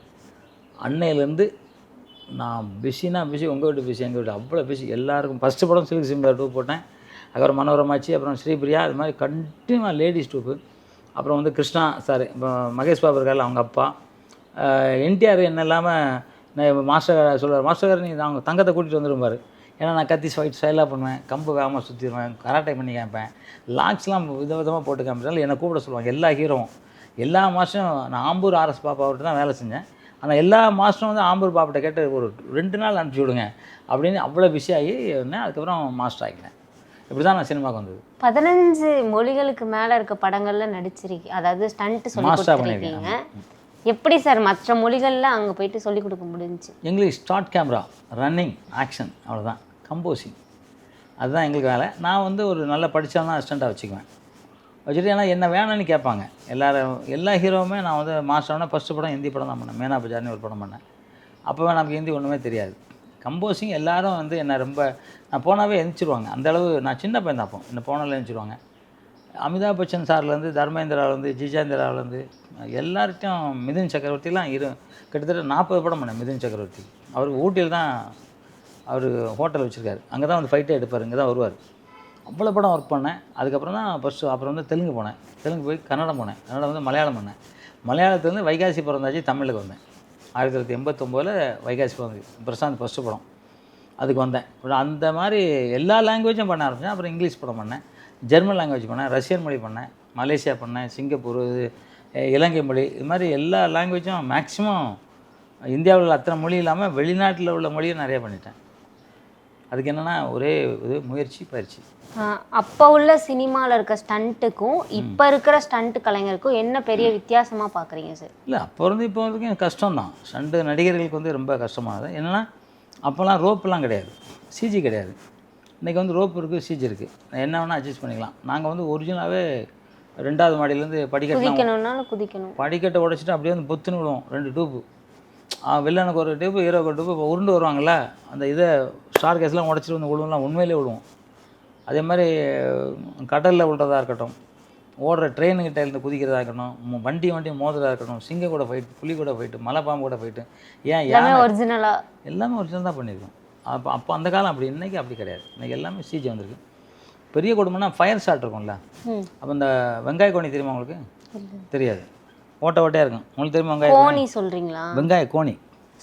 அன்னையிலேருந்து நான் பிஸினா பிஸி உங்கள் வீட்டு பிஸி எங்கள் வீட்டு அவ்வளோ பிஸி. எல்லாருக்கும் ஃபஸ்ட்டு படம் சில்க் சிம்பர் டூ போட்டேன். அதுக்கப்புறம் மனோரமாச்சி அப்புறம் ஸ்ரீபிரியா அது மாதிரி கண்டினியூவாக லேடிஸ் டூப்பு அப்புறம் வந்து கிருஷ்ணா சார் இப்போ மகேஷ் பாபு இருக்கார்ல அவங்க அப்பா. என்டிஆர் என்ன இல்லாமல் மாஸ்டர் சொல்லுவார் மாஸ்டர் நீ அவங்க தங்கத்தை கூட்டிகிட்டு வந்துருப்பார் ஏன்னா நான் கத்தி ஃபைட் ஸ்டைலாக பண்ணுவேன் கம்பு வேகமாக சுற்றிடுவேன் கராட்டை பண்ணி கேட்பேன் லாக்ஸ்லாம் வித விதமாக போட்டு காமிச்சாலும் என்னை கூப்பிட சொல்லுவாங்க எல்லா ஹீரோவும். எல்லா மாதம் நான் ஆம்பூர் ஆர்எஸ் பாப்பாவிட்ட தான் வேலை செஞ்சேன். ஆனால் எல்லா மாதம் வந்து ஆம்பூர் பாப்பாட்ட கேட்டு ஒரு ரெண்டு நாள் அனுப்பிச்சி விடுங்க. அப்படின்னு அவ்வளோ பிஸி ஆகி அதுக்கப்புறம் மாஸ்டர் ஆகிட்டேன். இப்படி தான் நான் சினிமாவுக்கு வந்தது. பதினஞ்சு மொழிகளுக்கு மேல இருக்க படங்கள்ல நடிச்சிருக்கீங்க அதாவது ஸ்டண்ட் சொல்லி மாஸ்டர் கொடுத்துருக்கீங்க. எப்படி சார் மற்ற மொழிகளில் அங்கே போயிட்டு சொல்லி கொடுக்க முடிஞ்சுச்சு? எங்களுக்கு ஸ்டார்ட் கேமரா ரன்னிங் ஆக்ஷன் அவ்வளோதான் கம்போசிங் அதுதான் எங்களுக்கு வேலை. நான் வந்து ஒரு நல்ல படித்தாலும் அசிஸ்டண்ட்டாக வச்சுக்குவேன். வச்சுட்டு ஏன்னா என்ன வேணும்னு கேட்பாங்க. எல்லாரும் எல்லா ஹீரோவுமே நான் வந்து மாஸ்டர்னா ஃபஸ்ட்டு படம் ஹிந்தி படம் தான் பண்ணேன். மேனா பஜார்னு ஒரு படம் பண்ணேன். அப்போவே நமக்கு ஹிந்தி ஒன்றுமே தெரியாது. கம்போசிங் எல்லாரும் வந்து என்னை ரொம்ப நான் போனாவே எந்திரிச்சிருவாங்க. அந்த அளவு நான் சின்ன பையன் தான் அப்போ. என்ன போனாலே எந்திரிச்சிருவாங்க. அமிதாப் பச்சன் சார்லேருந்து தர்மேந்திராவிலேருந்து ஜிஜேந்திராவிலேருந்து எல்லார்ட்டையும் மிதுன் சக்கரவர்த்திலாம் இரு கிட்டத்தட்ட நாற்பது படம் பண்ணேன் மிதுன் சக்கரவர்த்தி. அவர் ஊட்டியில் தான் அவர் ஹோட்டல் வச்சுருக்காரு. அங்கே தான் வந்து ஃபைட்டே எடுப்பார் இங்கே தான் வருவார். அவ்வளோ படம் ஒர்க் பண்ணேன். அதுக்கப்புறம் தான் ஃபஸ்ட்டு அப்புறம் வந்து தெலுங்கு போனேன். தெலுங்கு போய் கன்னடம் போனேன். கன்னடம் வந்து மலையாளம் பண்ணேன். மலையாளத்துலேருந்து வைகாசி பிறந்தாச்சு தமிழுக்கு வந்தேன். ஆயிரத்தி தொள்ளாயிரத்தி எண்பத்தொம்போதில் வைகாசி பிறந்து பிரசாந்த் ஃபஸ்ட்டு படம். அதுக்கு வந்தேன். அப்புறம் அந்த மாதிரி எல்லா லாங்குவேஜும் பண்ண ஆரம்பித்தேன் அப்புறம் இங்கிலீஷ் படம் பண்ணேன். ஜெர்மன் லாங்குவேஜ் பண்ணேன். ரஷ்யன் மொழி பண்ணேன். மலேசியா பண்ணேன். சிங்கப்பூர் இலங்கை மொழி. இது மாதிரி எல்லா லாங்குவேஜும் மேக்ஸிமம் இந்தியாவில் உள்ள அத்தனை மொழி இல்லாமல் வெளிநாட்டில் உள்ள மொழியும் நிறைய பண்ணிட்டேன். அதுக்கு என்னென்னா ஒரே இது முயற்சி பயிற்சி. அப்போ உள்ள சினிமாவில் இருக்க ஸ்டண்ட்டுக்கும் இப்போ இருக்கிற ஸ்டண்ட் கலைஞருக்கும் என்ன பெரிய வித்தியாசமாக பார்க்குறீங்க சார்? இல்லை அப்போ இருந்து இப்போ வரைக்கும் கஷ்டம்தான் ரெண்டு நடிகர்களுக்கு வந்து ரொம்ப கஷ்டமானது. என்னென்னா அப்போல்லாம் ரோப்லாம் கிடையாது. சிஜி கிடையாது. இன்றைக்கி வந்து ரோப் இருக்குது சிஜி இருக்குது என்ன வேணால் அட்ஜஸ்ட் பண்ணிக்கலாம். நாங்கள் வந்து ஒரிஜினலாகவே ரெண்டாவது மாடியிலேருந்து குதிக்கணும்னாலும் குதிக்கணும். படிக்கட்டை உடைச்சிட்டு அப்படியே வந்து பொத்துன்னு விடுவோம் ரெண்டு டூப்பு. வில்லனுக்கு ஒரு டியூப்பு ஹீரோக்கு ஒரு டூப்பு இப்போ உருண்டு வருவாங்கல்ல அந்த இதை ஸ்டார் கேஸ்லாம் உடச்சிட்டு வந்து விழுவோம்லாம் உண்மையிலே விழுவோம். அதே மாதிரி கடலில் விழுறதா இருக்கட்டும் ஓடுற ட்ரெயினுக்கிட்ட இருந்து குதிக்கிறதா இருக்கட்டும் வண்டி வண்டி மோதுறதா இருக்கட்டும் சிங்க கூட ஃபைட் புலி கூட ஃபைட்டு மலைப்பாம்பு கூட ஃபைட்டு ஏன் எல்லாமே ஒரிஜினலாக எல்லாமே ஒரிஜினல் தான் பண்ணியிருக்கோம். அப்போ அப்போ அந்த காலம் அப்படி இன்றைக்கி அப்படி கிடையாது. இன்றைக்கி எல்லாமே சிஜி வந்திருக்கு. பெரிய குடும்பம்னா ஃபயர் ஷாட் இருக்கும்ல. அப்போ இந்த வெங்காய கோணி தெரியுமா உங்களுக்கு? தெரியாது. ஓட்ட ஓட்டையாக இருக்கும். உங்களுக்கு தெரியுமா வெங்காய கோணி? சொல்கிறீங்களா வெங்காய கோணி.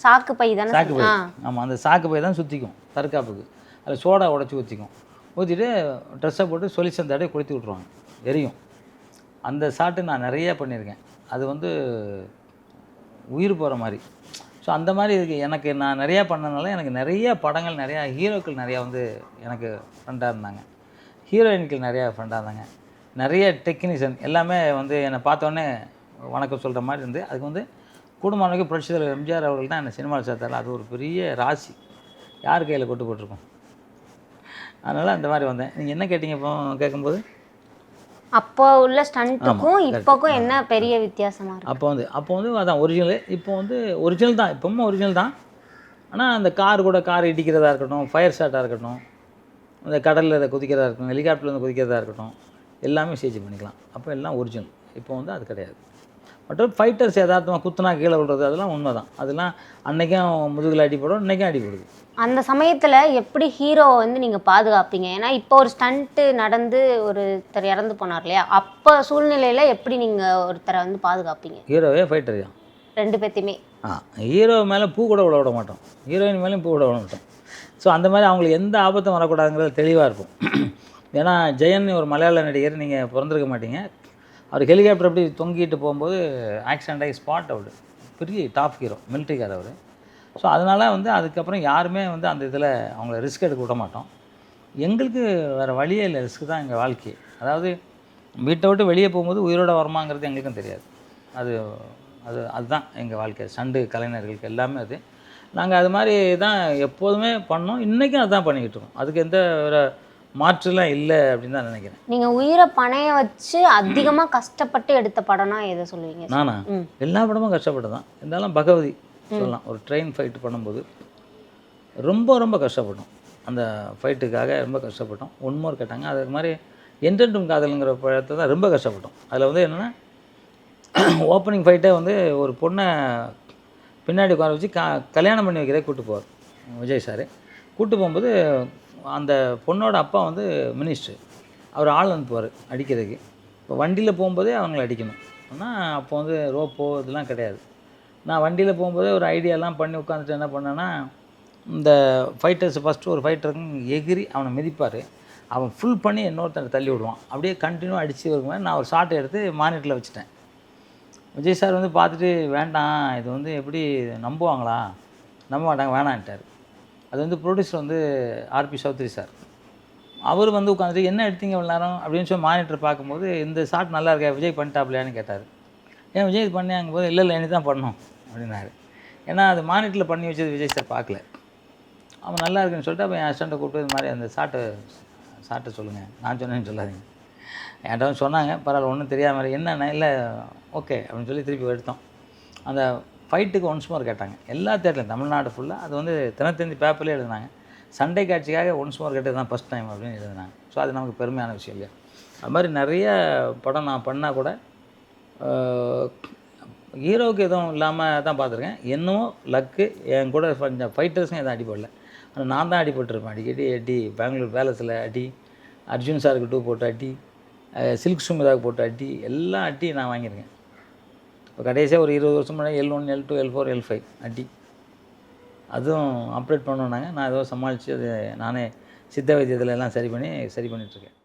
சாக்கு பை தானே சாக்கு பை. ஆமாம் அந்த சாக்கு பை தான் சுற்றிக்கும் தற்காப்புக்கு. அதில் சோடா உடச்சி ஊற்றிக்கும் ஊற்றிட்டு ட்ரெஸ்ஸை போட்டு சொலிசன் தடவை கொளுத்தி விட்ருவாங்க எரியும். அந்த ஷாட்டு நான் நிறைய பண்ணியிருக்கேன். அது வந்து உயிர் போகிற மாதிரி. ஸோ அந்த மாதிரி இருக்கு. எனக்கு நான் நிறையா பண்ணனால எனக்கு நிறைய படங்கள் நிறையா ஹீரோக்கள் நிறையா வந்து எனக்கு ஃப்ரெண்டாக இருந்தாங்க. ஹீரோயின்கள் நிறையா ஃப்ரெண்டாக இருந்தாங்க. நிறைய டெக்னீஷியன் எல்லாமே வந்து என்னை பார்த்தோன்னே வணக்கம் சொல்கிற மாதிரி இருந்து அதுக்கு வந்து குடும்பம் புரட்சி தலைவர் எம்ஜிஆர் அவர்கள் தான் என்னை சினிமாவில் சேர்த்தாரு அது ஒரு பெரிய ராசி. யார் கையில் கொட்டு போட்டிருக்கோம்? அதனால் அந்த மாதிரி வந்தேன். நீங்கள் என்ன கேட்டீங்க இப்போ கேட்கும்போது? அப்போ உள்ள ஸ்டண்ட்டுக்கும் இப்போக்கும் என்ன பெரிய வித்தியாசமா இருக்கு? அப்போ வந்து அப்போ வந்து அதான் ஒரிஜினல் இப்போ வந்து ஒரிஜினல் தான். இப்போவும் ஒரிஜினல் தான். ஆனால் அந்த கார் கூட கார் இடிக்கிறதா இருக்கட்டும் ஃபயர் ஷாட்டாக இருக்கட்டும் இந்த கடலில் இதை குதிக்கிறதா இருக்கட்டும் ஹெலிகாப்டர்லேருந்து குதிக்கிறதா இருக்கட்டும் எல்லாமே சேஜ் பண்ணிக்கலாம். அப்போ எல்லாம் ஒரிஜினல் இப்போ வந்து அது கிடையாது. மற்ற ஃபைட்டர்ஸ் யதார்த்தமாக குத்துனா கீழே விடுறது அதெல்லாம் உண்மை தான் அதெல்லாம் அன்றைக்கும் முதுகில் அடிப்படும் இன்றைக்கும் அடிப்படுது அந்த சமயத்துல எப்படி ஹீரோவை வந்து நீங்க பாதுகாப்பீங்க? ஏன்னா இப்போ ஒரு ஸ்டண்ட்டு நடந்து ஒருத்தர் இறந்து போனார் இல்லையா? அப்போ சூழ்நிலையில எப்படி நீங்க ஒருத்தரை வந்து பாதுகாப்பீங்க? ஹீரோவே ஃபைட்டர் தான் ரெண்டு பேத்தையுமே. ஆ ஹீரோ மேலே பூ கூட விட விட மாட்டோம். ஹீரோயின் மேலேயும் பூ விட விட மாட்டோம். ஸோ அந்த மாதிரி அவங்களுக்கு எந்த ஆபத்தும் வரக்கூடாதுங்கிறது தெளிவாக இருக்கும். ஏன்னா ஜெயன் ஒரு மலையாள நடிகர் நீங்கள் பிறந்திருக்க மாட்டீங்க. அவர் ஹெலிகாப்டர் அப்படி தொங்கிட்டு போகும்போது ஆக்சிடென்ட் ஆகி ஸ்பாட் அவுட் பெரிய டாப் ஹீரோ மிலிட்ரிக்கார் அவர். ஸோ அதனால் வந்து அதுக்கப்புறம் யாருமே வந்து அந்த இதில் அவங்கள ரிஸ்க் எடுக்க விட மாட்டோம். எங்களுக்கு வேறு வழியே இல்லை. ரிஸ்க் தான் எங்கள் வாழ்க்கை. அதாவது வீட்டை விட்டு வெளியே போகும்போது உயிரோட வருமாங்கிறது எங்களுக்கும் தெரியாது. அது அது அதுதான் எங்கள் வாழ்க்கை. சண்டு கலைஞர்களுக்கு எல்லாமே அது. நாங்கள் அது மாதிரி தான் எப்போதுமே பண்ணோம். இன்றைக்கும் அதுதான் பண்ணிக்கிட்டு இருக்கோம். அதுக்கு எந்த ஒரு மாற்றுலாம் இல்லை அப்படின்னு தான் நினைக்கிறேன். நீங்க உயிரை பணைய வச்சு அதிகமா கஷ்டப்பட்டு எடுத்த படம்னா எதை சொல்லுவீங்க? நானா. எல்லா படமும் கஷ்டப்பட்டு தான். இருந்தாலும் பகவதி சொல்லலாம். ஒரு ட்ரெயின் ஃபைட் பண்ணும்போது ரொம்ப ரொம்ப கஷ்டப்பட்டோம். அந்த ஃபைட்டுக்காக ரொம்ப கஷ்டப்பட்டோம். ஒன் மோர் கேட்டாங்க. அதுக்கு மாதிரி என்றென்றும் காதலுங்கிற படத்தை தான் ரொம்ப கஷ்டப்பட்டோம். அதில் வந்து என்னென்னா ஓப்பனிங் ஃபைட்டே வந்து ஒரு பொண்ணை பின்னாடி உட்கார வச்சு க கல்யாணம் பண்ணி வைக்கிறதே கூப்பிட்டு போவார் விஜய் சார். கூப்பிட்டு போகும்போது அந்த பொண்ணோட அப்பா வந்து மினிஸ்டர். அவர் ஆள் அனுப்புவார் அடிக்கிறதுக்கு. இப்போ வண்டியில் போகும்போதே அவங்கள அடிக்கணும். ஆனால் அப்போ வந்து ரோப்போ இதெல்லாம் கிடையாது. நான் வண்டியில் போகும்போதே ஒரு ஐடியாலாம் பண்ணி உட்காந்துட்டு என்ன பண்ணேன்னா இந்த ஃபைட்டர்ஸ் ஃபஸ்ட்டு ஒரு ஃபைட்டருக்கும் எகிரி அவனை மிதிப்பார். அவன் ஃபுல் பண்ணி இன்னொருத்தனை தள்ளி விடுவான். அப்படியே கண்டினியூ அடித்து வரும்போது நான் ஒரு ஷாட் எடுத்து மானிட்டரில் வச்சுட்டேன். விஜய் சார் வந்து பார்த்துட்டு வேண்டாம் இது வந்து எப்படி நம்புவாங்களா? நம்ப மாட்டாங்க வேணான்ட்டார் அது வந்து ப்ரொடியூசர் வந்து ஆர்பி சௌத்ரி சார். அவர் வந்து உட்காந்துட்டு என்ன எடுத்தீங்க இவ்வளோ நேரம்? அப்படின்னு சொல்லி மானிட்டர் பார்க்கும்போது இந்த ஷாட் நல்லா இருக்கா? விஜய் பண்ணிட்டாப்லையான்னு கேட்டார். ஏன் விஜய் இது போது இல்லை இல்லை எனக்கு தான் பண்ணோம் அப்படின்னாரு. ஏன்னா அது மானிட்டரில் பண்ணி வச்சது விஜய் சார் பார்க்கல. அவன் நல்லா இருக்குன்னு சொல்லிட்டு அப்போ என் அசிஸ்டண்ட்டை கூப்பிட்டு இது மாதிரி அந்த ஷாட்டை ஷாட்டை சொல்லுங்கள் நான் சொன்னேன்னு சொல்லாதீங்க. என்கிட்ட வந்து சொன்னாங்க பரவாயில்ல ஒன்றும் தெரியாமல் என்னென்ன இல்லை ஓகே அப்படின்னு சொல்லி திருப்பி எடுத்தோம். அந்த ஃபைட்டுக்கு ஒன்ஸ் மோர் கேட்டாங்க. எல்லா தேட்டர்லையும் தமிழ்நாடு ஃபுல்லாக அது வந்து தினத்தந்தி பேப்பர்லேயே எழுதினாங்க. சண்டை காட்சிக்காக ஒன்ஸ் மோர் கேட்டது தான் ஃபஸ்ட் டைம் அப்படின்னு எழுதினாங்க. ஸோ அது நமக்கு பெருமையான விஷயம் இல்லையா? அது மாதிரி நிறைய படம் நான் பண்ணால் கூட ஹீரோவுக்கு எதுவும் இல்லாமல் தான் பார்த்துருக்கேன். என்னமோ லக்கு என் கூட கொஞ்சம் ஃபைட்டர்ஸும் எதுவும் அடிபடல. ஆனால் நான் தான் அடிபட்டிருப்பேன். அடிக்கடி அடி பெங்களூர் பேலஸில் அடி அர்ஜுன் சாருக்கு டூ போட்டு அடி சில்க் சுமிதாவுக்கு போட்டு அட்டி எல்லாம் அட்டி நான் வாங்கியிருக்கேன். இப்போ கடைசியாக ஒரு இருபது வருஷம் முன்னாடி L one L two L four L five அட்டி. அதுவும் ஆப்ரேட் பண்ணோன்னாங்க நான் ஏதோ சமாளித்து அது நானே சித்த வைத்தியத்தில் எல்லாம் சரி பண்ணி சரி பண்ணிகிட்ருக்கேன்